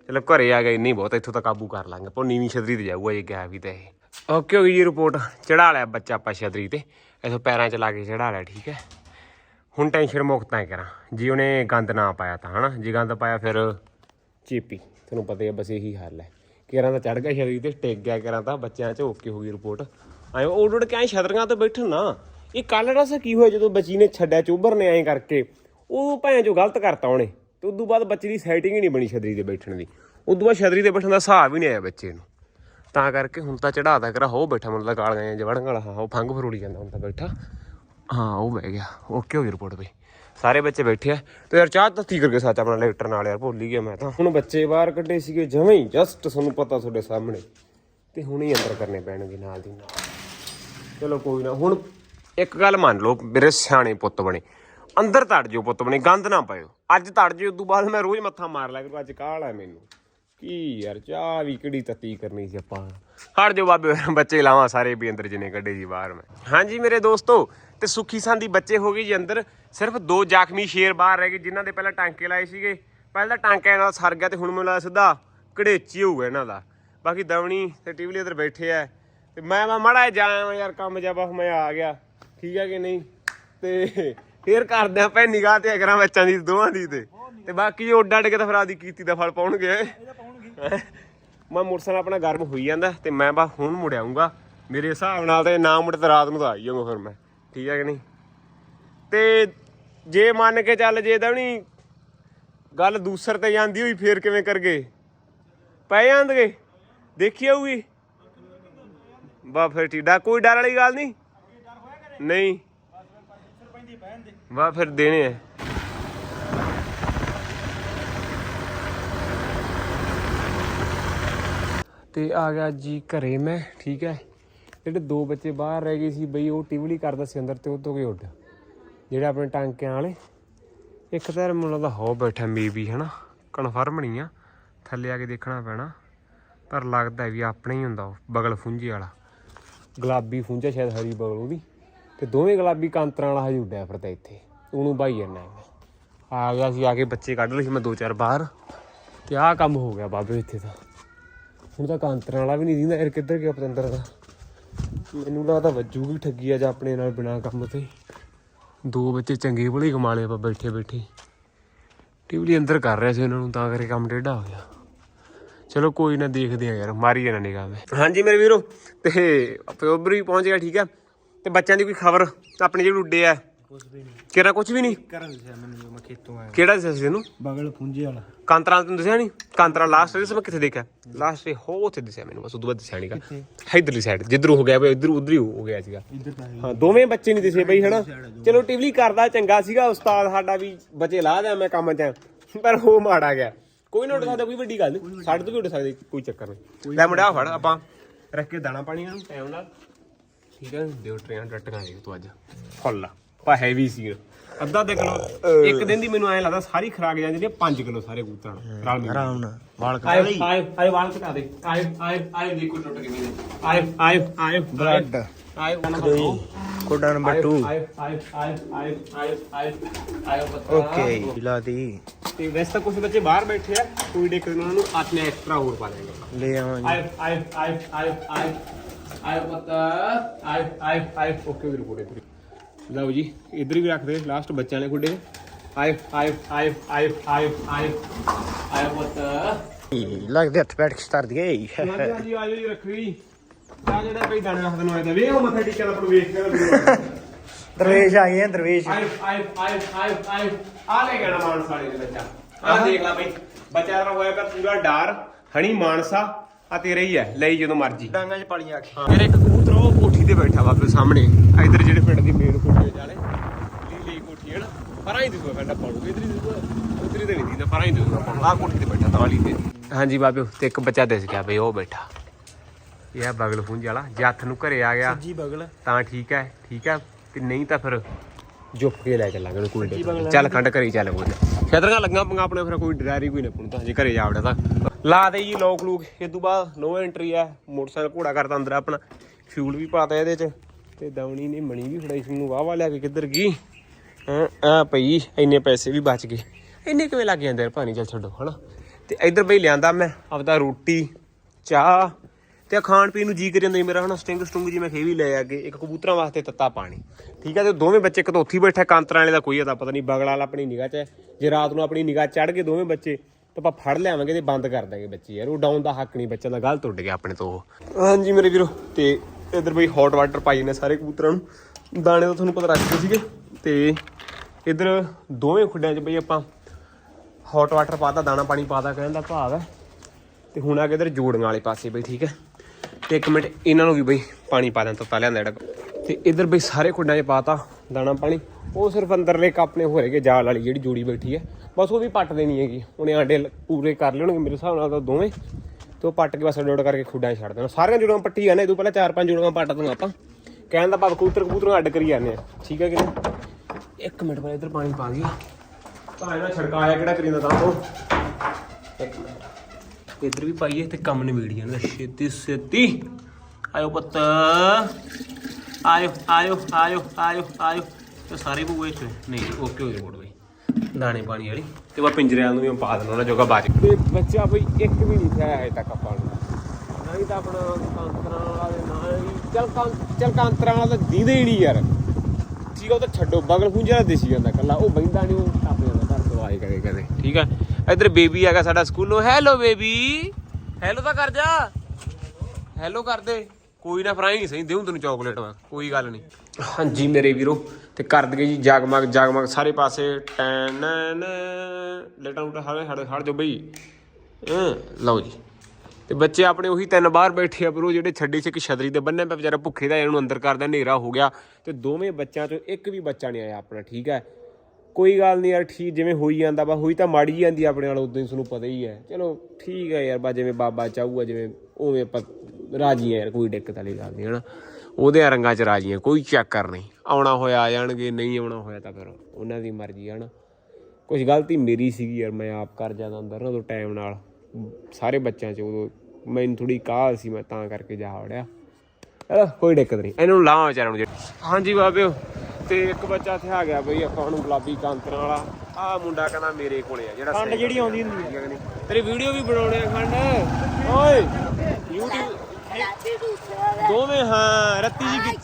ਚਲੋ ਘਰੇ ਆ ਗਏ ਨਹੀਂ ਬਹੁਤ, ਇੱਥੋਂ ਤਾਂ ਕਾਬੂ ਕਰ ਲਾਂਗੇ। ਪਰ ਨੀਵੀਂ ਛਤਰੀ ਤੇ ਜਾਊਗਾ ਜੇ ਗਿਆ ਵੀ ਤਾਂ ਇਹ। ਓਕੇ ਹੋ ਗਈ ਜੀ ਰਿਪੋਰਟ ਚੜਾ ਲਿਆ ਬੱਚਾ ਆਪਾਂ ਛਤਰੀ ਤੇ। ਇਥੋਂ ਪੈਰਾਂ 'ਚ ਲਾ ਕੇ ਚੜਾ ਲਿਆ, ਠੀਕ ਹੈ। ਹੁਣ ਟੈਨਸ਼ਨ ਮੁਕਤ ਐ ਕਰਾਂ। ਜੀ ਉਹਨੇ ਗੰਦ ਨਾ ਪਾਇਆ ਤਾਂ, ਹਨਾ? ਜੇ ਗੰਦ ਪਾਇਆ ਫਿਰ ਚੀਪੀ। ਤੁਹਾਨੂੰ ਪਤਾ ਹੀ ਆ, ਬਸ ਇਹੀ ਹੱਲ ਹੈ। ਕਿਰਾਂ ਤਾਂ ਚੜ ਗਿਆ ਸ਼ਰੀਰ ਤੇ, ਟਿਕ ਗਿਆ ਕਿਰਾਂ ਤਾਂ, ਬੱਚਿਆਂ 'ਚ ਓਕੇ ਹੋ ਗਈ ਰਿਪੋਰਟ ਐ ਉਡ ਉਡ ਕੇ ਐ ਛਤਰੀਆਂ ਤੇ ਬੈਠਣ ਨਾ। ਇਹ ਕੱਲ ਰਸ ਕੀ ਹੋਇਆ ਜਦੋਂ ਬੱਚੀ ਨੇ ਛੱਡਿਆ ਚੋਬਰ ਨੇ ਐਂ ਕਰਕੇ? ਉਹ ਭੈਣ ਚੋ ਗਲਤ ਕਰਤਾ ਉਹਨੇ। ਤੇ ਉਦੋਂ ਬਾਅਦ ਬੱਚੇ ਦੀ ਸੈਟਿੰਗ ਹੀ ਨਹੀਂ ਬਣੀ ਛਤਰੀ ਤੇ ਬੈਠਣ ਦੀ। ਉਦੋਂ ਬਾਅਦ ਛਤਰੀ ਤੇ ਬੈਠਣ ਦਾ ਹਿਸਾਬ ਹੀ ਨਹੀਂ ਆਇਆ ਬੱਚੇ ਨੂੰ। ਤਾਂ ਕਰਕੇ ਹੁਣ ਤਾਂ ਚੜਾਤਾ ਕਰਾ, ਹੋ ਬੈਠਾ, ਮਤਲਬ ਤਾਂ ਕਾਲੀਆਂ ਜਵੜਨ ਵਾਲਾ, ਹਾਂ, ਉਹ ਫੰਗ ਫਰੋੜੀ ਜਾਂਦਾ, ਹੁਣ ਤਾਂ ਬੈਠਾ। ਹਾਂ, ਉਹ ਬਹਿ ਗਿਆ। ਓਕੇ ਹੋ ਗਈ ਰਿਪੋਰਟ ਬਈ। ਸਾਰੇ ਬੱਚੇ ਬੈਠੇ ਆ। ਤੇ ਯਾਰ ਚਾਹ ਤੱਤੀ ਕਰਕੇ ਸੱਚ ਆਪਣਾ ਲੈਕਟਰ ਨਾਲ ਯਾਰ, ਭੁੱਲ ਹੀ ਗਿਆ ਮੈਂ ਤਾਂ। ਹੁਣ ਬੱਚੇ ਬਾਹਰ ਕੱਢੇ ਸੀਗੇ ਜਵੇਂ ਹੀ ਜਸਟ ਤੁਹਾਨੂੰ ਪਤਾ ਤੁਹਾਡੇ ਸਾਹਮਣੇ। ਤੇ ਹੁਣ ਹੀ ਅੰਦਰ ਕਰਨੇ ਪੈਣਗੇ ਨਾਲ ਦੀ ਨਾਲ। ਚਲੋ ਕੋਈ ਨਾ, ਹੁਣ ਇੱਕ ਗੱਲ ਮੰਨ ਲਓ, ਮੇਰੇ ਸਿਆਣੇ ਪੁੱਤ ਬਣੇ। ਅੰਦਰ ਤੜ ਜਿਓ ਪੁੱਤ ਬਣੇ, ਗੰਦ ਨਾ ਪਾਇਓ। ਅੱਜ ਤੜ ਜਿਓ, ਉਦੋਂ ਬਾਅਦ ਮੈਂ ਰੋਜ਼ ਮੱਥਾ ਮਾਰ ਲਿਆ ਕਰੂ, ਅੱਜ ਕਾਹਲ ਹੈ ਮੈਨੂੰ? ਕੀ ਯਾਰ, ਚਾਹ ਵੀ ਕਿਹੜੀ ਤੱਤੀ ਕਰਨੀ ਸੀ ਆਪਾਂ। ਹਟ ਜਾਓ ਬਾਬੇ, ਬੱਚੇ ਲਾਵਾਂ ਸਾਰੇ ਵੀ ਅੰਦਰ ਜਿੰਨੇ ਕੱਢੇ ਜੀ ਬਾਹਰ ਮੈਂ। ਹਾਂਜੀ ਮੇਰੇ ਦੋਸਤੋ, ਤੇ ਸੁੱਖੀ ਸੰਦੀ ਬੱਚੇ ਹੋ ਗਏ ਜੀ ਅੰਦਰ। ਸਿਰਫ ਦੋ ਜ਼ਖਮੀ ਸ਼ੇਰ ਬਾਹਰ ਰਹਿ ਗਏ, ਜਿਨ੍ਹਾਂ ਦੇ ਪਹਿਲਾਂ ਟਾਂਕੇ ਲਾਏ ਸੀਗੇ। ਪਹਿਲਾਂ ਟਾਂਕਿਆਂ ਨਾਲ ਸਰ ਗਿਆ ਤੇ ਹੁਣ ਮੈਨੂੰ ਲੱਗਦਾ ਸਿੱਧਾ ਕੜੇਚੀ ਹੋਊਗਾ ਇਹਨਾਂ ਦਾ। ਬਾਕੀ ਦਵਣੀ ਤੇ ਟੀਵਲੀ ਇੱਧਰ ਬੈਠੇ ਆ। ਤੇ ਮੈਂ ਮੈਂ ਮੜਾ ਜਾਇਆ ਯਾਰ, ਕੰਮ ਜਾ ਬਸ ਮੈਂ ਆ ਗਿਆ। ਠੀਕ ਹੈ ਕਿ ਨਹੀਂ? ਤੇ ਫੇਰ ਕਰਦੇ ਆ ਭੈ ਨਿਗਾਹ ਤੇ ਅਗਰਾਂ ਬੱਚਾਂ ਦੀ, ਦੋਵਾਂ ਦੀ ਤੇ। ਤੇ ਬਾਕੀ ਉਹ ਉੱਡ ਅੱਡ ਕੇ ਤਾਂ ਫਿਰ ਆਦੀ ਕੀਤੀ ਦਾ ਫਲ ਪਾਉਣਗੇ। ਮੈਂ ਮੋਟਰਸਾਈਕਲ ਆਪਣਾ ਗਰਮ ਹੋਈ ਜਾਂਦਾ ਤੇ ਮੈਂ ਬਾ ਹੁਣ ਮੁੜ ਆਉਂਗਾ ਮੇਰੇ ਹਿਸਾਬ ਨਾਲ ਤੇ ਨਾ ਮੁੜ ਤੇ ਰਾਤ ਨੂੰ ਤਾਂ ਆ ਹੀ ਜਾਊਂਗਾ ਫਿਰ ਮੈਂ। ਠੀਕ ਹੈ ਕਿ ਨਹੀਂ? ਤੇ ਜੇ ਮੰਨ ਕੇ ਚੱਲ ਜੇ ਤਾਂ ਨਹੀਂ ਗੱਲ ਦੂਸਰ ਤੇ ਜਾਂਦੀ ਹੋਈ ਫੇਰ ਕਿਵੇਂ ਕਰਗੇ? ਪੈ ਜਾਂਦਗੇ ਦੇਖੀ ਆਊਗੀ? ਬਾ ਫਿਰ ਠੀਕ, ਡਰ ਕੋਈ ਡਰ ਵਾਲੀ ਗੱਲ ਨਹੀਂ? ਨਹੀਂ। ਬਾ ਫਿਰ ਦੇਣੇ ਆ। ਤੇ ਆ ਗਿਆ ਜੀ ਘਰੇ ਮੈਂ, ਠੀਕ ਹੈ। ਜਿਹੜੇ ਦੋ ਬੱਚੇ ਬਾਹਰ ਰਹਿ ਗਏ ਸੀ ਬਈ, ਉਹ ਟਿਵਲੀ ਕਰਦਾ ਸੀ ਅੰਦਰ ਤੇ ਉਹ ਤੋਂ ਗਏ ਉੱਡ ਜਿਹੜੇ ਆਪਣੇ ਟਾਂਕਿਆਂ ਵਾਲੇ, ਇੱਕ ਤਾਂ ਮੈਨੂੰ ਦਾ ਹੋ ਬੈਠਾ ਮੇਬੀ ਹਨਾ। ਕਨਫਰਮ ਨਹੀਂ ਆ, ਥੱਲੇ ਆ ਕੇ ਦੇਖਣਾ ਪੈਣਾ। ਪਰ ਲੱਗਦਾ ਵੀ ਆਪਣੇ ਹੀ ਹੁੰਦਾ ਉਹ, ਬਗਲ ਫੁੰਝੇ ਵਾਲਾ। ਗੁਲਾਬੀ ਫੁੰਝਾ ਸ਼ਾਇਦ ਹਰੀ ਬਗਲ ਉਹਦੀ। ਤੇ ਦੋਵੇਂ ਗੁਲਾਬੀ ਕਾਂਤਰਾਂ ਵਾਲਾ ਹਜੇ ਉੱਡਿਆ ਤਾਂ ਇੱਥੇ। ਉਹਨੂੰ ਬਾਈ ਜਾਂਦਾ ਮੈਂ ਆ ਗਿਆ ਸੀ, ਆ ਕੇ ਬੱਚੇ ਕੱਢ ਲਏ ਸੀ, ਮੈਂ ਦੋ ਚਾਰ ਬਾਹਰ। ਤੇ ਆਹ ਕੰਮ ਹੋ ਗਿਆ ਬਾਬੇ ਇੱਥੇ ਤਾਂ। ਹੁਣ ਤਾਂ ਕਾਂਤਰਾਂ ਵਾਲਾ ਵੀ ਨਹੀਂ ਦਿੰਦਾ। ਯਾਰ ਕਿੱਧਰ ਗਿਆ ਪਤੰਦਰ ਦਾ? ਮੈਨੂੰ ਲੱਗਦਾ ਵੱਜੂਗੀ ਠੱਗੀ ਅੱਜ ਆਪਣੇ ਨਾਲ ਬਿਨਾ ਕੰਮ ਤੇ ਦੋ ਬੱਚੇ ਚੰਗੇ ਭਲੇ ਕਮਾ ਲਏ ਆਪਾਂ ਬੈਠੇ ਬੈਠੇ। ਟਿਵਲੀ ਅੰਦਰ ਕਰ ਰਿਹਾ ਸੀ ਉਹਨਾਂ ਨੂੰ, ਤਾਂ ਕਰਕੇ ਕੰਮ ਟੇਢਾ ਹੋ ਗਿਆ। ਚਲੋ ਕੋਈ ਨਾ, ਦੇਖਦੇ ਆ ਯਾਰ ਮਾਰੀ ਜਾਣਾ ਨਿਗਾਹ ਮੈਂ ਹਾਂਜੀ ਮੇਰੇ ਵੀਰੋ, ਤੇ ਪਿਓਬਰ ਵੀ ਪਹੁੰਚ ਗਿਆ, ਠੀਕ ਹੈ ਤੇ ਬੱਚਿਆਂ ਦੀ ਕੋਈ ਖਬਰ? ਆਪਣੇ ਜਿਹੜੇ ਉੱਡੇ ਆ। ਕੁਝ ਵੀ ਨਹੀਂ। ਕਿਹੜਾ ਕੁਝ ਵੀ ਨਹੀਂ? ਕਰਨ ਦਿਸਿਆ ਮੈਨੂੰ ਜੋ ਮੈਂ ਖੇਤੋਂ ਆਇਆ। ਕਿਹੜਾ ਦੱਸਿਆ ਸੀ ਇਹਨੂੰ ਬਗਲ ਪੁੰਜੇ ਵਾਲਾ। ਕਾਂਤਰਾ ਤੈਨੂੰ ਦੱਸਿਆ ਨਹੀਂ? ਕਾਂਤਰਾ ਲਾਸਟ ਦੇ ਮੈਂ ਕਿੱਥੇ ਦੇਖਿਆ? ਲਾਸਟ ਹੋ ਉੱਥੇ ਦੱਸਿਆ ਮੈਨੂੰ ਬਸ ਉਦੋਂ ਬਾਅਦ ਦੱਸਿਆ ਨਹੀਂਗਾ ਇਧਰਲੀ ਸਾਈਡ ਜਿੱਧਰ ਹੋ ਗਿਆ ਬਈ ਇਧਰ ਉਧਰ ਹੀ ਹੋ ਗਿਆ ਸੀਗਾ। ਇੱਧਰ ਤਾਂ ਹੈ। ਹਾਂ ਦੋਵੇਂ ਬੱਚੇ ਨਹੀਂ ਦਿਸੇ ਬਈ ਹਨਾ? ਚਲੋ ਟਿਵਲੀ ਕਰਦਾ ਚੰਗਾ ਸੀਗਾ ਉਸਤਾਦ ਸਾਡਾ ਵੀ ਬੱਚੇ ਲਾ ਦਿਆਂ ਮੈਂ ਕੰਮ ਚ। ਪਰ ਉਹ ਮਾੜਾ ਗਿਆ। ਕੋਈ ਨਾ ਉੱਡ ਸਕਦਾ ਕੋਈ ਵੱਡੀ ਗੱਲ ਨਹੀਂ। ਸਾਡੇ ਤੋਂ ਵੀ ਉੱਡ ਸਕਦੇ ਕੋਈ ਚੱਕਰ ਨਹੀਂ। ਲੈ ਮੁੰਡਿਆ ਫੜ ਆਪਾਂ ਰੱਖ ਕੇ ਦਾਣਾ ਪਾਣੀ ਨੂੰ ਟਾਈਮ ਨਾਲ। ਠੀਕ ਹੈ ਦਿਓ ਟ੍ਰੇਨ ਡਟਗਾ ਦੇ ਤੂੰ ਅੱਜ। ਫੁੱਲ ਪਾ ਹੈਵੀ ਸੀ ਅੱਧਾ ਦੇ ਕਿਲੋ ਇੱਕ ਦਿਨ ਦੀ ਮੈਨੂੰ ਐ ਲੱਗਦਾ ਸਾਰੀ ਖਰਾਕ ਜਾਂਦੀ ਨੇ 5 ਕਿਲੋ ਸਾਰੇ ਕਬੂਤਰਾਂ ਨੂੰ ਰਲ ਮਿਲ ਕੇ। ਆਰਾਮ ਨਾਲ ਵਾਲ ਆਏ ਆਏ ਆਏ ਵਾਲ ਕਟਾ ਦੇ ਆਏ ਆਏ ਆਏ ਦੇਖੋ ਟੁੱਟ ਕੇ ਮੇਰੇ ਆਏ ਆਏ ਆਏ ਬਲੱਡ ਆਏ ਨੰਬਰ 2 ਕੋਡਾ ਨੰਬਰ 2 ਆਏ ਆਏ ਆਏ ਆਏ ਆਏ ਆਏ ਆਏ ਓਕੇ ਲਾ ਦੀ ਤੇ ਵੈਸੇ ਤਾਂ ਕੁਝ ਬੱਚੇ ਬਾਹਰ ਬੈਠੇ ਆ ਕੋਈ ਦੇਖ ਉਹਨਾਂ ਨੂੰ ਆਪਣੇ ਐਕਸਟਰਾ ਹੋਰ ਪਾ ਦੇਣਗੇ ਲੈ ਆਵਾਂਗੇ ਆਏ ਆਏ ਆਏ ਆਏ ਆਏ ਆਏ ਪਤਾ ਆਏ ਆਏ ਆਏ ਓਕੇ ਵੀ ਰਿਪੋਰਟ ਇਧਰ ਲਓ ਜੀ ਇਧਰ ਵੀ ਰੱਖ ਦੇ ਲਾਸਟ ਬੱਚਿਆਂ ਨੇ ਖੁੱਡੇ। ਆਏ ਆਏ ਆਏ ਆਏ ਆਏ ਆਏ ਆਏ ਪਤਾ। ਲੱਗਦੇ ਹੱਥ ਬੈਠ ਕੇ ਸਤਰ ਦਈਏ ਹਾਂਜੀ ਹਾਂਜੀ ਆ ਜੀ ਰੱਖੀ। ਆ ਜਿਹੜਾ ਭਈ ਦਾਣੇ ਰੱਖਦੇ ਨੂੰ ਆਇਆ ਵੇ ਉਹ ਮੱਥਾ ਟੇਕਿਆ ਆਪਾਂ ਨੂੰ ਵੇਖ ਕੇ ਦਰਵੇਸ਼ ਆ ਗਏ ਆ, ਦਰਵੇਸ਼। ਆਏ ਆਏ ਆਏ ਆਏ ਆਏ ਆ ਲੈ ਗਿਆ ਨਾ ਮਾਨਸਾ ਵਾਲੇ ਦੇ ਬੱਚਾ। ਆ ਦੇਖ ਲੈ ਬਈ ਬੱਚਾ ਦਾ ਹੋਇਆ ਪਿਆ ਪੂਰਾ ਡਾਰ ਹਣੀ ਮਾਨਸਾ ਆ ਤੇਰੇ ਹੀ ਹੈ ਲਈ ਜਦੋਂ ਮਰਜ਼ੀ। ਡਾਂਗਾ 'ਚ ਪਾਲੀਆਂ ਆ ਕੇ। ਮੇਰੇ ਇੱਕ ਕਬੂਤਰ ਉਹ ਕੋਠੀ ਤੇ ਬੈਠਾ ਬਾਬੇ ਸਾਹਮਣੇ ਇਧਰ ਜਿਹੜੇ ਪਿੰਡ ਦੀ ਮੇਨ ਕੋਠੀ ਵਾਲੇ ਲੀਲੀ ਕੋਠੀ ਹੈ ਨਾ ਹੀ ਹੀ ਹੀ ਹੀ ਹਾਂਜੀ ਬਾਬੇ ਤੇ ਇੱਕ ਬੱਚਾ ਦਿਸ ਗਿਆ ਬਈ ਉਹ ਬੈਠਾ। ਇਹ ਆ ਬਗਲ ਫੁੰਜ ਵਾਲਾ ਜੇ ਹੱਥ ਨੂੰ ਘਰੇ ਆ ਗਿਆ ਜੀ ਬਗਲ। ਤਾਂ ਠੀਕ ਹੈ ਠੀਕ ਹੈ। ਤੇ ਨਹੀਂ ਤਾਂ ਫਿਰ ਜੁੱਪ ਕੇ ਲੈ ਚੱਲਾਂਗੇ ਉਹਨੂੰ ਕੋਈ ਡੇ ਚੱਲ ਖੰਡ ਘਰੇ ਚੱਲ ਕੋਈ ਛਤਰੀਆਂ ਲੱਗਾਂ ਪੰਗਾ ਆਪਣੇ ਫਿਰ ਕੋਈ ਡਰਾਰੀ ਕੋਈ ਨਾ ਤਾਂ ਹਜੇ ਘਰੇ ਜਾ ਵੜਿਆ ਤਾਂ। ਲਾ ਦੇ ਜੀ ਲੋਕ ਲੂਕ ਇਹ ਤੋਂ ਬਾਅਦ ਨੋ ਐਂਟਰੀ ਆ ਮੋਟਰਸਾਈਕਲ ਘੋੜਾ ਕਰਦਾ ਅੰਦਰ ਆਪਣਾ। ਫਿਊਲ ਵੀ ਪਾਤਾ ਇਹਦੇ ਚ ਤੇ ਦਵਣੀ ਨੇ ਮਣੀ ਵੀ ਫੜਾਈ ਸੀ ਮੈਨੂੰ ਵਾਹ ਵਾਹ ਲਿਆ ਕੇ ਕਿੱਧਰ ਗਈ। ਹਾਂ ਆ ਪਈ ਇੰਨੇ ਪੈਸੇ ਵੀ ਬਚ ਗਏ। ਇੰਨੇ ਕਿਵੇਂ ਲੱਗ ਜਾਂਦੇ ਯਾਰ ਪਾਣੀ ਚੱਲ ਛੱਡੋ, ਹਨਾ? ਤੇ ਇੱਧਰ ਬਈ ਲਿਆਂਦਾ ਮੈਂ ਆਪਦਾ ਰੋਟੀ, ਚਾਹ ਤੇ ਖਾਣ ਪੀਣ ਨੂੰ ਜੀ ਕਰ ਜਾਂਦਾ ਸੀ ਮੇਰਾ, ਹਨਾ? ਸਟਿੰਗ ਸਟੁੰਗ ਜੀ ਮੈਂ ਖੇ ਵੀ ਲੈ ਆ ਕੇ, ਇੱਕ ਕਬੂਤਰਾਂ ਵਾਸਤੇ ਤੱਤਾ ਪਾਣੀ। ਠੀਕ ਹੈ ਤੇ ਦੋਵੇਂ ਬੱਚੇ ਇੱਕ ਤਾਂ ਉੱਥੇ ਹੀ ਬੈਠਾ, ਕਾਂਤਰਾਂ ਵਾਲੇ ਦਾ ਕੋਈ ਤਾਂ ਪਤਾ ਨਹੀਂ, ਬਗਲਾ ਵਾਲਾ ਆਪਣੀ ਨਿਗਾਹ 'ਚ ਹੈ। ਜੇ ਰਾਤ ਨੂੰ ਆਪਣੀ ਨਿਗਾਹ ਚੜ ਗਏ ਦੋਵੇਂ ਬੱਚੇ, ਤਾਂ ਆਪਾਂ ਫੜ ਲਿਆਵਾਂਗੇ ਤੇ ਬੰਦ ਕਰ ਦਾਂਗੇ ਬੱਚੇ, ਯਾਰ। ਉਹ ਡਾਊਨ ਦਾ ਹੱਕ ਨਹੀਂ, ਬੱਚਿਆਂ ਦਾ ਗਲਤ ਉੱਡ ਗਿਆ ਆਪਣੇ ਤੋਂ ਉਹ। ਹਾਂਜੀ ਮੇਰੇ ਵੀਰੋ, ਤੇ ਇਧਰ ਬਈ ਹੌਟ ਵਾਟਰ ਪਾਈ ਨੇ ਸਾਰੇ ਕਬੂਤਰਾਂ ਨੂੰ। ਦਾਣੇ ਤਾਂ ਤੁਹਾਨੂੰ ਪਤਾ ਰੱਖਦੇ ਸੀਗੇ, ਤੇ ਇਧਰ ਦੋਵੇਂ ਖੁੱਡਿਆਂ 'ਚ ਬਈ ਆਪਾਂ ਹੌਟ ਵਾਟਰ ਪਾਤਾ, ਦਾਣਾ ਪਾਣੀ ਪਾਤਾ, ਕਹਿਣ ਦਾ ਭਾਵ ਹੈ। ਤੇ ਹੁਣ ਆ ਕੇ ਇਧਰ ਜੋੜਨ ਵਾਲੇ ਪਾਸੇ ਬਈ, ਠੀਕ ਹੈ। ਤੇ ਇੱਕ ਮਿੰਟ ਇਹਨਾਂ ਨੂੰ ਵੀ ਬਈ ਪਾਣੀ ਪਾ ਦਾਂ ਤੱਤਾ ਲਿਆਂਦਾ ਜਿਹੜਾ ਤੇ ਇਧਰ ਬਈ ਸਾਰੇ ਖੁੱਡਾਂ 'ਚ ਪਾਤਾ ਦਾਣਾ ਪਾਣੀ। ਉਹ ਸਿਰਫ ਅੰਦਰਲੇ ਕੱਪ ਨੇ ਹੋ ਜਾਲ ਵਾਲੀ ਜਿਹੜੀ ਜੋੜੀ ਬੈਠੀ ਹੈ। ਬਸ ਉਹ ਵੀ ਪੱਟ ਦੇਣੀ ਹੈਗੀ। ਉਹਨੇ ਆਂਡੇ ਪੂਰੇ ਕਰ ਲੈਣਗੇ ਮੇਰੇ ਹਿਸਾਬ ਨਾਲ ਤਾਂ ਦੋਵੇਂ। ਤੇ ਉਹ ਪੱਟ ਕੇ ਬਸ ਡੋਡ ਕਰਕੇ ਖੁੱਡਾਂ 'ਚ ਛੱਡ ਦੇਣਾ। ਸਾਰੀਆਂ ਜੁੜਾਂ ਪੱਟੀ ਜਾਂਦੇ ਇਹ ਤੋਂ ਪਹਿਲਾਂ ਚਾਰ ਪੰਜ ਜੁੜਾਂ ਪੱਟ ਦੂੰਗਾ ਆਪਾਂ। ਕਹਿਣ ਦਾ ਭਾਵ ਕਬੂਤਰ ਕਬੂਤਰ ਅੱਡ ਕਰੀ ਜਾਂਦੇ ਆ। ਠੀਕ ਹੈ ਕਿ ਨਹੀਂ? ਇੱਕ ਮਿੰਟ ਪਹਿਲਾਂ ਇਧਰ ਪਾਣੀ ਪਾ ਦਈਏ। ਤਾਂ ਇਹਨਾਂ ਛੜਕਾਇਆ ਕਿਹੜਾ ਕਰੀਂਦਾ ਤਾਂ ਤੋਂ ਇੱਕ ਮਿੰਟ। ਇੱਧਰ ਵੀ ਪਾਈਏ ਤੇ ਕੰਮ ਨਿਬੇੜ ਜਾਂਦਾ ਛੇਤੀ ਛੇਤੀ। ਆਇਓ ਪੁੱਤ। ਆਇਓ ਆਇਓ ਆਇਓ ਆਇਓ ਆਇਓ। ਤੇ ਸਾਰੇ ਬੂਏ ਚ ਨਹੀਂ ਓਕੇ ਹੋ ਗਿਆ ਬੋੜ ਬਈ। ਦਾਣੇ ਪਾਣੀ ਵਾਲੀ। ਤੇ ਵਾ ਪਿੰਜਰਿਆਂ ਨੂੰ ਵੀ ਮੈਂ ਪਾ ਦੇਣਾ ਉਹਨਾਂ ਜੋਗਾ ਬਾਜ ਤੇ ਬੱਚਾ ਬਈ ਇੱਕ ਵੀ ਨਹੀਂ ਥਿਆ ਹੈ ਤੱਕ ਆਪਾਂ ਨੂੰ। ਨਹੀਂ ਤਾਂ ਆਪਣਾ ਕਾਂਤਰਾਂ ਵਾਲਾ ਦੇ ਨਾ ਹੀ ਚਲ ਕਾਂ ਚਲ ਕਾਂਤਰਾਂ ਵਾਲਾ ਤਾਂ ਦੀਦੇ ਹੀ ਨਹੀਂ ਯਾਰ। ਠੀਕ ਆ ਉਹ ਤਾਂ ਛੱਡੋ, ਬਗਲ ਖੂੰਜਾ ਦੇਸੀ ਜਾਂਦਾ ਕੱਲਾ, ਉਹ ਬੈਂਦਾ ਨਹੀਂ ਉਹ ਟੱਪ ਜਾਂਦਾ, ਘਰ ਤੋਂ ਆਏ ਕਦੇ ਕਦੇ। ਠੀਕ ਆ? ਇੱਧਰ ਬੇਬੀ ਹੈਗਾ ਸਾਡਾ ਸਕੂਲੋਂ। ਹੈਲੋ ਬੇਬੀ ਹੈਲੋ ਤਾਂ ਕਰ ਜਾ। ਹੈਲੋ ਕਰ ਦੇ। ਕੋਈ ਨਾ ਫਰਾਈ ਸਹੀ ਦੇਉਂ ਤੈਨੂੰ ਚਾਕਲੇਟ ਵਾ, ਕੋਈ ਗੱਲ ਨਹੀਂ ਹਾਂਜੀ ਮੇਰੇ ਵੀਰੋ, ਤੇ ਕਰ ਦਗੇ ਜੀ ਜਗਮਗ ਜਗਮਗ, ਸਾਰੇ ਪਾਸੇ ਟੈਨ ਲੇਟਾ ਉਟਾ ਹਾਲੇ ਹੜ ਹੜ ਜੋ ਬਈ। ਲਓ ਜੀ। ਤੇ ਬੱਚੇ ਆਪਣੇ ਉਹੀ ਤਿੰਨ ਬਾਹਰ ਬੈਠੇ ਆ ਬਰੋ ਜਿਹੜੇ ਛੱਡੀ ਸੀ ਇੱਕ ਛਤਰੀ ਤੇ ਬੰਨੇ ਪਿਆ ਵਿਚਾਰਾ ਭੁੱਖੇ ਦਾ, ਇਹਨੂੰ ਅੰਦਰ ਕਰਦਾ, ਹਨੇਰਾ ਹੋ ਗਿਆ। ਤੇ ਦੋਵੇਂ ਬੱਚਿਆਂ ਚੋਂ ਇੱਕ ਵੀ ਬੱਚਾ ਨਹੀਂ ਆਇਆ ਆਪਣਾ, ਠੀਕ ਹੈ? ਕੋਈ ਗੱਲ ਨਹੀਂ ਯਾਰ, ਠੀਕ ਜਿਵੇਂ ਹੋਈ ਜਾਂਦਾ ਵਾ ਹੋਈ ਤਾਂ ਮਾੜੀ ਜਾਂਦੀ ਆ ਆਪਣੇ ਨਾਲ, ਉਦੋਂ ਹੀ ਤੁਹਾਨੂੰ ਪਤਾ ਹੀ ਹੈ। ਚਲੋ, ਠੀਕ ਹੈ ਯਾਰ ਬਾ ਜਿਵੇਂ ਬਾਬਾ ਚਾਹੂਗਾ, ਜਿਵੇਂ ਉਵੇਂ ਆਪਾਂ ਰਾਜੀ ਆ ਯਾਰ, ਕੋਈ ਦਿੱਕਤ ਵਾਲੀ ਗੱਲ ਨਹੀਂ, ਹਨਾ? ਉਹਦੇ ਰੰਗਾਂ 'ਚ ਰਾਜੀ ਆ ਕੋਈ ਚੱਕਰ ਨਹੀਂ। ਆਉਣਾ ਹੋਇਆ ਆ ਜਾਣਗੇ, ਨਹੀਂ ਆਉਣਾ ਹੋਇਆ ਤਾਂ ਫਿਰ ਉਹਨਾਂ ਦੀ ਮਰਜ਼ੀ ਹੈ ਹਨਾ? ਕੁਝ ਗਲਤੀ ਮੇਰੀ ਸੀਗੀ ਯਾਰ, ਮੈਂ ਆਪ ਕਰ ਜਾਂਦਾ ਅੰਦਰ ਨਾ ਉਦੋਂ ਟਾਈਮ ਨਾਲ। ਸਾਰੇ ਬੱਚਿਆਂ 'ਚ ਉਦੋਂ ਮੈਨੂੰ ਥੋੜੀ ਕਾਹਲ ਸੀ ਮੈਂ ਤਾਂ ਕਰਕੇ ਜਾ ਵੜਿਆ। ਚਲੋ ਕੋਈ ਦਿੱਕਤ ਨਹੀਂ। ਇਹਨਾਂ ਲਾਵਾਂ ਵਿਚਾਰਿਆਂ ਨੂੰ ਹਾਂਜੀ ਬਾਬਿਓ ਤੇ ਇੱਕ ਬੱਚਾ ਇੱਥੇ ਆ ਗਿਆ ਬਈ ਆਪਾਂ ਨੂੰ ਗੁਲਾਬੀ ਕਾਂਤਰਾਂ ਵਾਲਾ। ਆਹ ਮੁੰਡਾ ਕਹਿੰਦਾ ਮੇਰੇ ਕੋਲੇ ਆ ਜਿਹੜਾ ਖੰਡ ਜਿਹੜੀ ਆਉਂਦੀ ਹੁੰਦੀ ਹੈ? ਤੇਰੀ ਵੀਡੀਓ ਵੀ ਬਣਾਉਣੇ ਆ ਖੰਡ। ਓਏ YouTube ਦੋਵੇਂ ਹਾਂ ਰੱਤੀ ਜੀ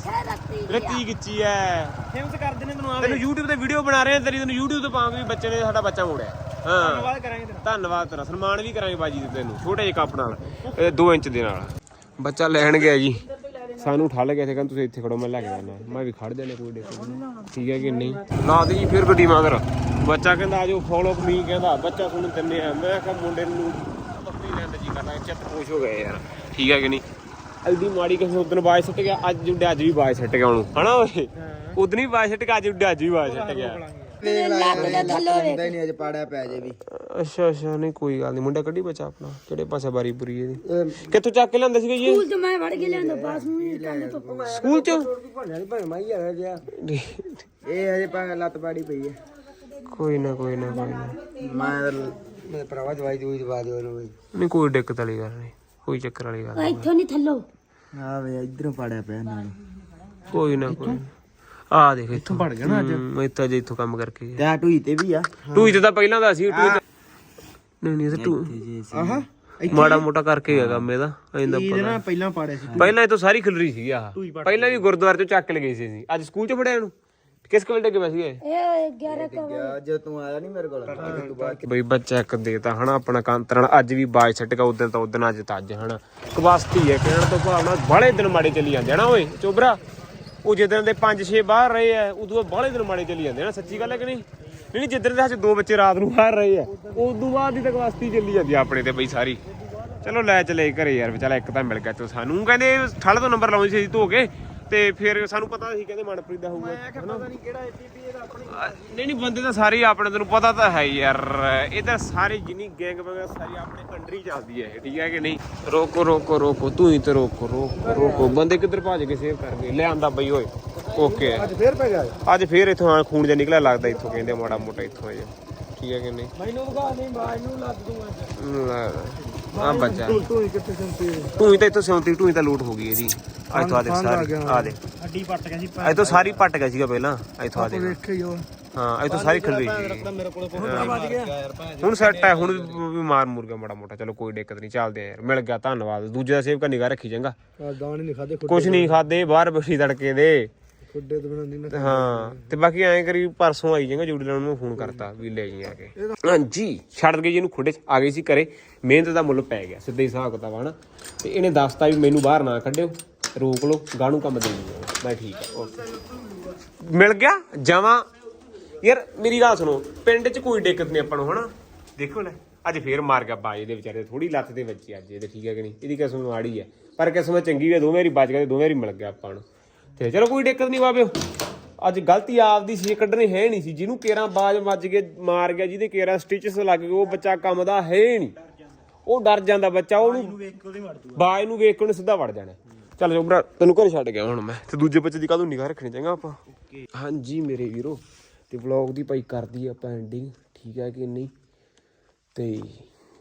ਰੱਤੀ ਜੀ ਗਿੱਚੀ ਐ ਫੇਮਸ ਕਰ ਦਿੰਦੇ ਤੈਨੂੰ ਤੈਨੂੰ YouTube ਤੇ ਵੀਡੀਓ ਬਣਾ ਰਹੇ ਆ ਤੇਰੀ ਤੈਨੂੰ YouTube ਤੇ ਪਾਵਾਂਗੇ ਵੀ ਬੱਚੇ ਨੇ ਸਾਡਾ ਬੱਚਾ ਮੋੜਿਆ। ਹਾਂ। ਧੰਨਵਾਦ ਕਰਾਂਗੇ ਤੇਰਾ। ਧੰਨਵਾਦ ਤੇਰਾ। ਸਨਮਾਨ ਵੀ ਕਰਾਂਗੇ ਬਾਜੀ ਦੇ ਤੈਨੂੰ। ਛੋਟੇ ਜਿਹੇ ਕੱਪ ਨਾਲ। 2 ਇੰਚ ਦੇ ਨਾਲ। ਬੱਚਾ ਲੈਣ ਗਿਆ ਜੀ। ਸਾਨੂੰ ਠੱਲ ਗਏ ਸੀ ਕਹਿੰਦੇ ਤੁਸੀਂ ਇੱਥੇ ਖੜੋ ਮੈਂ ਲੈ ਕੇ ਜਾਣਾ ਮੈਂ ਵੀ ਖੜ ਜਾਣੇ ਕੋਈ ਡੇਕ ਠੀਕ ਹੈ ਕਿ ਨਹੀਂ? ਲਾ ਦੇ ਜੀ ਫਿਰ ਗੱਡੀ ਮਗਰ। ਬੱਚਾ ਕਹਿੰਦਾ ਆਜੋ ਫੋਲੋ ਮੀ ਕਹਿੰਦਾ। ਬੱਚਾ ਤੁਹਾਨੂੰ ਦਿੰਨੇ ਆ। ਮੈਂ ਕਿਹਾ ਮੁੰਡੇ ਨੂੰ ਲੈਣ ਜੀ ਚਿੱਤ ਖੁਸ਼ ਹੋ ਗਏ ਯਾਰ। ਠੀਕ ਹੈ ਕਿ ਨਹੀਂ? ਐਡੀ ਮਾੜੀ ਕਿਸੇ ਉਦੋਂ ਬਾਜ ਸੱਟ ਗਿਆ ਅੱਜ ਉੱਡੇ ਅੱਜ ਵੀ ਬਾਜ ਸੱਟ ਗਿਆ ਉਹਨੂੰ। ਹਨਾ ਓਏ? ਉਦੋਂ ਹੀ ਬਾਜ ਸੱਟ ਗਿਆ ਅੱਜ ਉੱਡੇ ਅੱਜ ਵੀ ਬਾਜ ਸੱਟ ਗਿਆ। ਹੁੰਦਾ ਹੀ ਨਹੀਂ ਅਜੇ ਪਾੜਿਆ ਪੈ ਜੇ ਵੀ। ਅੱਛਾ ਅੱਛਾ ਨਹੀਂ ਕੋਈ ਗੱਲ ਨਹੀਂ। ਮੁੰਡਾ ਕੱਢੀ ਬੱਚਾ ਆਪਣਾ ਕਿਹੜੇ ਪਾਸੇ ਬਾਰੀ ਪੂਰੀ ਇਹਦੀ। ਕਿੱਥੋਂ ਚੱਕ ਕੇ ਲਿਆਂਦਾ ਸੀਗਾ ਜੀ ਇਹ? ਸਕੂਲ ਤੋਂ ਮੈਂ ਵੜ ਕੇ ਲਿਆਂਦਾ ਬਾਸ ਨੂੰ ਕੰਮ ਤੋਂ ਸਕੂਲ ਚ? ਇਹ ਅਜੇ ਪਾ ਲੱਤ ਪਾੜੀ ਪਈ ਹੈ। ਕੋਈ ਨਾ ਕੋਈ ਨਾ ਕੋਈ ਨਾ। ਮੈਂ ਮੇਰੇ ਭਰਾਵਾ ਦਵਾਈ ਦੂਈ ਦਵਾ ਦਿਓ ਇਹਨੂੰ ਬਈ ਨਹੀਂ ਕੋਈ ਦਿੱਕਤ ਵਾਲੀ ਗੱਲ ਨਹੀਂ। ਕੋਈ ਚੱਕਰ ਵਾਲੀ ਗੱਲ ਨਹੀਂ। ਇੱਥੋਂ ਨਹੀਂ ਥੱਲੋ। ਆ ਵੇ ਇਧਰੋਂ ਪਾੜਿਆ ਪਿਆ ਨਾਲ ਕੋਈ ਨਾ ਕੋਈ ਆ ਦੇਖ ਇੱਥੋਂ। ਪੜ ਗਿਆ ਨਾ ਅੱਜ। ਮੈਂ ਤਾਂ ਜੇ ਇੱਥੋਂ ਕੰਮ ਕਰਕੇ। ਗਿਆ ਤੇ ਆ ਟੂਈ ਤੇ ਵੀ ਆ। ਟੂਈ ਤੇ ਤਾਂ ਪਹਿਲਾਂ ਦਾ ਸੀ ਟੂਈ ਤੇ ਨਹੀਂ ਨਹੀਂ ਇਹ ਤਾਂ ਟੂ ਆਹਾ ਮਾੜਾ ਮੋਟਾ ਕਰਕੇ ਗਿਆ ਕੰਮ ਇਹਦਾ ਐਂਦਾ ਪਹਿਲਾਂ ਪਾੜਿਆ ਸੀ ਪਹਿਲਾਂ ਇਹ ਤੋਂ ਸਾਰੀ ਖਿਲਰੀ ਸੀ ਆਹ। ਪਹਿਲਾਂ ਵੀ ਗੁਰਦੁਆਰੇ ਤੋਂ ਚੱਕ ਲਗੇ ਸੀ ਅਸੀਂ। ਅੱਜ ਸਕੂਲ ਚ ਫੜਿਆ ਇਹਨੂੰ? ਕਿਸ ਕੋਲ ਡੱਗੇ ਸੀਗੇ? ਇਹ 11 ਕੋ ਗਿਆ ਜੇ ਤੂੰ ਆਇਆ ਨਹੀਂ ਮੇਰੇ ਕੋਲ। ਤੂੰ ਬਾਅਦ ਬਈ ਬੱਚਾ ਇੱਕ ਦੇਤਾ ਹਨਾ ਆਪਣਾ ਕਾਂਤਰਣ ਅੱਜ ਵੀ ਬਾਜ ਛੱਟਗਾ ਉਦੋਂ ਤਾਂ ਉਦੋਂ ਅੱਜ ਤਾਂ ਅੱਜ ਹਨਾ। ਕਵਾਸਤੀ ਹੈ ਕਹਿਣ ਤੋਂ ਭਾਵਨਾ ਬਾਲੇ ਦਿਨ ਮਾੜੇ ਚੱਲੀ ਜਾਂਦੇ ਹਨਾ ਓਏ ਚੋਬਰਾ। ਉਹ ਜਿੱਦਣ ਦੇ 5-6 ਬਾਹਰ ਰਹੇ ਆ, ਉਦੋਂ ਬਾਹਲੇ ਦਿਨ ਮਾੜੇ ਚੱਲੀ ਜਾਂਦੇ ਹਨਾ ਸੱਚੀ ਗੱਲ ਹੈ ਕਿ ਨਹੀਂ? ਨਹੀਂ ਜਿੱਦਣ ਦੇ ਹੱਥ ਦੋ ਬੱਚੇ ਰਾਤ ਨੂੰ ਬਾਹਰ ਰਹੇ ਆ, ਉਦੋਂ ਬਾਅਦ ਦੀ ਤਾਂ ਚੱਲੀ ਜਾਂਦੀ ਆਪਣੇ ਤੇ ਬਈ ਸਾਰੀ। ਚਲੋ ਲੈ ਚਲੇ ਘਰੇ ਯਾਰ ਵਿਚਾਰਾ ਇੱਕ ਤਾਂ ਮਿਲ ਗਿਆ ਤੋ ਸਾਨੂੰ। ਕਹਿੰਦੇ, ਠੱਲ ਤੋਂ ਨੰਬਰ ਲਾਉਂਦੇ ਸੀ ਅਸੀਂ ਧੋ ਕੇ। ਤੇ ਫਿਰ ਸਾਨੂੰ ਪਤਾ ਸੀ ਕਹਿੰਦੇ ਮਨਪ੍ਰੀਤ ਦਾ ਹੋਊਗਾ ਹਨਾ? ਨਹੀਂ ਕਿਹੜਾ ਏਟੀਪੀ ਇਹਦਾ ਆਪਣੀ ਨਹੀਂ ਨਹੀਂ ਬੰਦੇ ਤਾਂ ਸਾਰੇ ਹੀ ਆਪਣੇ ਤੈਨੂੰ ਪਤਾ ਤਾਂ ਹੈ ਯਾਰ। ਇਹ ਤਾਂ ਸਾਰੇ ਜਿੰਨੀ ਗੈਂਗ ਵਗੈਰਾ ਸਾਰੀ ਆਪਣੇ ਅੰਡਰ ਹੀ ਚੱਲਦੀ ਹੈ ਇਹ, ਠੀਕ ਹੈ ਕਿ ਨਹੀਂ? ਰੋਕੋ ਰੋਕੋ ਰੋਕੋ ਤੂੰ ਹੀ ਤੇ ਰੋਕੋ ਰੋਕੋ ਰੋਕੋ। ਬੰਦੇ ਕਿੱਧਰ ਭੱਜ ਕੇ ਸੇਵ ਕਰ ਗਏ। ਲੈ ਆਂਦਾ ਬਈ ਓਏ। ਓਕੇ ਅੱਜ ਫੇਰ ਪੈ ਗਿਆ ਅੱਜ ਫੇਰ ਇਥੋਂ ਆ ਖੂਨ ਜਿਹਾ ਨਿਕਲਿਆ ਲੱਗਦਾ ਇੱਥੋਂ ਕਹਿੰਦੇ ਮਾੜਾ ਮੋਟਾ ਇੱਥੋਂ ਆ ਜਾ ਠੀਕ ਹੈ ਕਿ ਨਹੀਂ? ਮੈਨੂੰ ਵਗਾ ਨਹੀਂ ਬਾਜ ਨੂੰ ਲੱਗ ਦੂੰਗਾ ਆ ਬੱਚਾ। ਤੂੰ ਹੀ ਕਿੱਥੇ ਸੰਤੀ ਤੂੰ ਹੀ ਤਾਂ ਇੱਥੋਂ ਸਿਉਂਤੀ ਤੂੰ ਹੀ ਤਾਂ ਲੂਟ ਹੋ ਗਈ ਇਹਦੀ। ਅੱਜ ਤੋਂ ਆ ਦੇ ਸਾਰੀ ਆ ਦੇ ਹੱਡੀ ਪੱਟ ਗਿਆ ਸੀ ਅੱਜ ਤੋਂ ਸਾਰੀ ਪੱਟ ਗਿਆ ਸੀਗਾ ਪਹਿਲਾਂ ਇੱਥੋਂ ਆ ਦੇ ਵੇਖੇ ਜੋ ਹਾਂ ਇਹ ਤਾਂ ਸਾਰੀ ਖਿਲ ਰਹੀ ਹੁਣ ਸੈੱਟ ਹੈ ਹੁਣ ਵੀ ਮਾਰ ਮੁਰ ਗਿਆ ਮਾੜਾ ਮੋਟਾ ਚਲੋ ਕੋਈ ਦਿੱਕਤ ਨਹੀਂ ਚੱਲਦੇ ਆ ਯਾਰ ਮਿਲ ਗਿਆ ਧੰਨਵਾਦ। ਦੂਜੇ ਦਾ ਸੇਵ ਕਾ ਨਿਗਾ ਰੱਖੀ ਚੰਗਾ। ਦਾਣੇ ਨਹੀਂ ਖਾਦੇ ਕੁਛ ਨਹੀਂ ਖਾਦੇ ਬਾਹਰ ਬੈਠੀ ਤੜਕੇ ਦੇ। ਖੁੱਡੇ ਤੋਂ ਬਣਾਉਂਦੀ ਨਾ ਹਾਂ ਤੇ ਬਾਕੀ ਐਂ ਕਰੀ ਪਰਸੋਂ ਆਈ ਜਾਂਗਾ ਜੂੜੀ ਲਾਉਣ ਨੂੰ ਫੋਨ ਕਰਤਾ ਵੀ ਲੈ ਜੀ ਆ ਕੇ। ਹਾਂਜੀ ਛੱਡ ਗਈ ਜਿਹਨੂੰ ਖੁੱਡੇ 'ਚ ਆ ਗਈ ਸੀ ਘਰੇ। ਮਿਹਨਤ ਦਾ ਮੁੱਲ ਪੈ ਗਿਆ ਸਿੱਧੇ ਹੀ ਹਿਸਾਬ ਕਿਤਾਬ ਹਨਾ ਤੇ ਇਹਨੇ ਦੱਸਤਾ ਵੀ ਮੈਨੂੰ ਬਾਹਰ ਨਾ ਕੱਢਿਓ ਰੋਕ ਲਓ ਗਾਣੂ ਕੰਮ ਦੇ ਦਿਓ। ਮੈਂ ਠੀਕ ਆ ਓਕੇ। ਮਿਲ ਗਿਆ ਜਾਵਾਂ। ਯਾਰ ਮੇਰੀ ਗੱਲ ਸੁਣੋ ਪਿੰਡ 'ਚ ਕੋਈ ਦਿੱਕਤ ਨਹੀਂ ਆਪਾਂ ਨੂੰ ਹਨਾ? ਦੇਖੋ ਲੈ ਅੱਜ ਫੇਰ ਮਾਰ ਗਿਆ ਬਾਜ ਦੇ ਵਿਚਾਰੇ ਥੋੜੀ ਲੱਤ ਦੇ ਵੱਜੀ ਅੱਜ ਇਹਦੇ ਠੀਕ ਹੈ ਕਿ ਨਹੀਂ? ਇਹਦੀ ਕਿਸਮ ਮਾੜੀ ਹੈ ਪਰ ਕਿਸਮਤ ਚੰਗੀ ਹੈ ਦੋਵੇਂ ਵਾਰੀ ਬਚ ਗਏ ਦੋਵੇਂ ਵਾਰੀ ਮਿਲ ਗਿਆ ਆਪਾਂ ਨੂੰ। ਤੇ ਚਲੋ ਕੋਈ ਦਿੱਕਤ ਨਹੀਂ ਬਾਬਿਓ। ਅੱਜ ਗਲਤੀ ਆਪਦੀ ਸੀ ਕੱਢਣੀ ਹੈ ਨਹੀਂ ਸੀ। ਜਿਹਨੂੰ ਕੇਰਾਂ ਬਾਜ ਵੱਜ ਕੇ ਮਾਰ ਗਿਆ ਜਿਹਦੇ ਕੇਰਾਂ ਸਟਿਚਸ ਲੱਗ ਗਏ ਉਹ ਬੱਚਾ ਕੰਮ ਦਾ ਹੈ ਨਹੀਂ। ਉਹ ਡਰ ਜਾਂਦਾ ਬੱਚਾ ਉਹਨੂੰ ਬਾਜ ਨੂੰ ਵੇਖ ਕੇ ਉਹਨੇ ਸਿੱਧਾ ਵੜ ਜਾਣਾ। ਚੱਲ ਜੋ ਭਰਾ ਤੈਨੂੰ ਘਰ ਛੱਡ ਗਿਆ ਹੁਣ ਮੈਂ। ਤੇ ਦੂਜੇ ਬੱਚੇ ਦੀ ਕਾਹਦੋਂ ਨਿਗਾਹ ਰੱਖਣੀ ਚਾਹੀਦਾ ਆਪਾਂ? ਹਾਂਜੀ ਮੇਰੇ ਵੀਰੋ ਤੇ ਵਲੌਗ ਦੀ ਭਾਈ ਕਰਦੀ ਆਪਾਂ ਐਂਡਿੰਗ ਠੀਕ ਹੈ ਕਿ ਨਹੀਂ? ਤੇ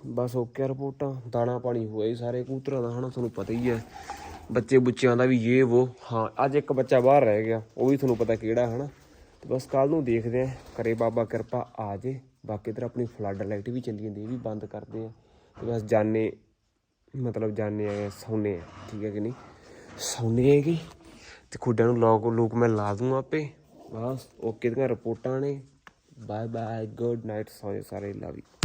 ਬਸ ਓਕੇ ਰਿਪੋਰਟਾਂ ਦਾਣਾ ਪਾਣੀ ਹੋਇਆ ਸਾਰੇ ਕੂਤਰਾਂ ਦਾ ਹਨਾ ਤੁਹਾਨੂੰ ਪਤਾ ਹੀ ਹੈ ਬੱਚੇ ਬੁੱਚਿਆਂ ਦਾ ਵੀ ਇਹ ਵੋ। ਹਾਂ, ਅੱਜ ਇੱਕ ਬੱਚਾ ਬਾਹਰ ਰਹਿ ਗਿਆ, ਉਹ ਵੀ ਤੁਹਾਨੂੰ ਪਤਾ ਕਿਹੜਾ, ਹਨਾ? ਤੇ ਬਸ ਕੱਲ ਨੂੰ ਦੇਖਦੇ ਆ ਕਰੇ ਬਾਬਾ ਕਿਰਪਾ ਆ ਜੇ। ਬਾਕੀ ਤਰ੍ਹਾਂ ਆਪਣੀ ਫਲੱਡ ਲਾਈਟ ਵੀ ਚੱਲੀ ਜਾਂਦੀ ਇਹ ਵੀ ਬੰਦ ਕਰਦੇ ਆ ਤੇ ਬਸ ਜਾਣੇ, ਮਤਲਬ ਜਾਣੇ ਆ ਸੌਣੇ ਆ ਠੀਕ ਹੈ ਕਿ ਨਹੀਂ? ਸੌਣੇ ਹੈਗੇ। ਤੇ ਖੁੱਡਾਂ ਨੂੰ ਲੋਕ ਲੋਕ ਮੈਂ ਲਾ ਦੂੰ ਆਪੇ। ਬਸ, ਓਕੇ ਦੀਆਂ ਰਿਪੋਰਟਾਂ ਨੇ। ਬਾਏ ਬਾਏ ਗੁੱਡ ਨਾਈਟ ਸੌ ਸਾਰੇ ਲਵ ਯੂ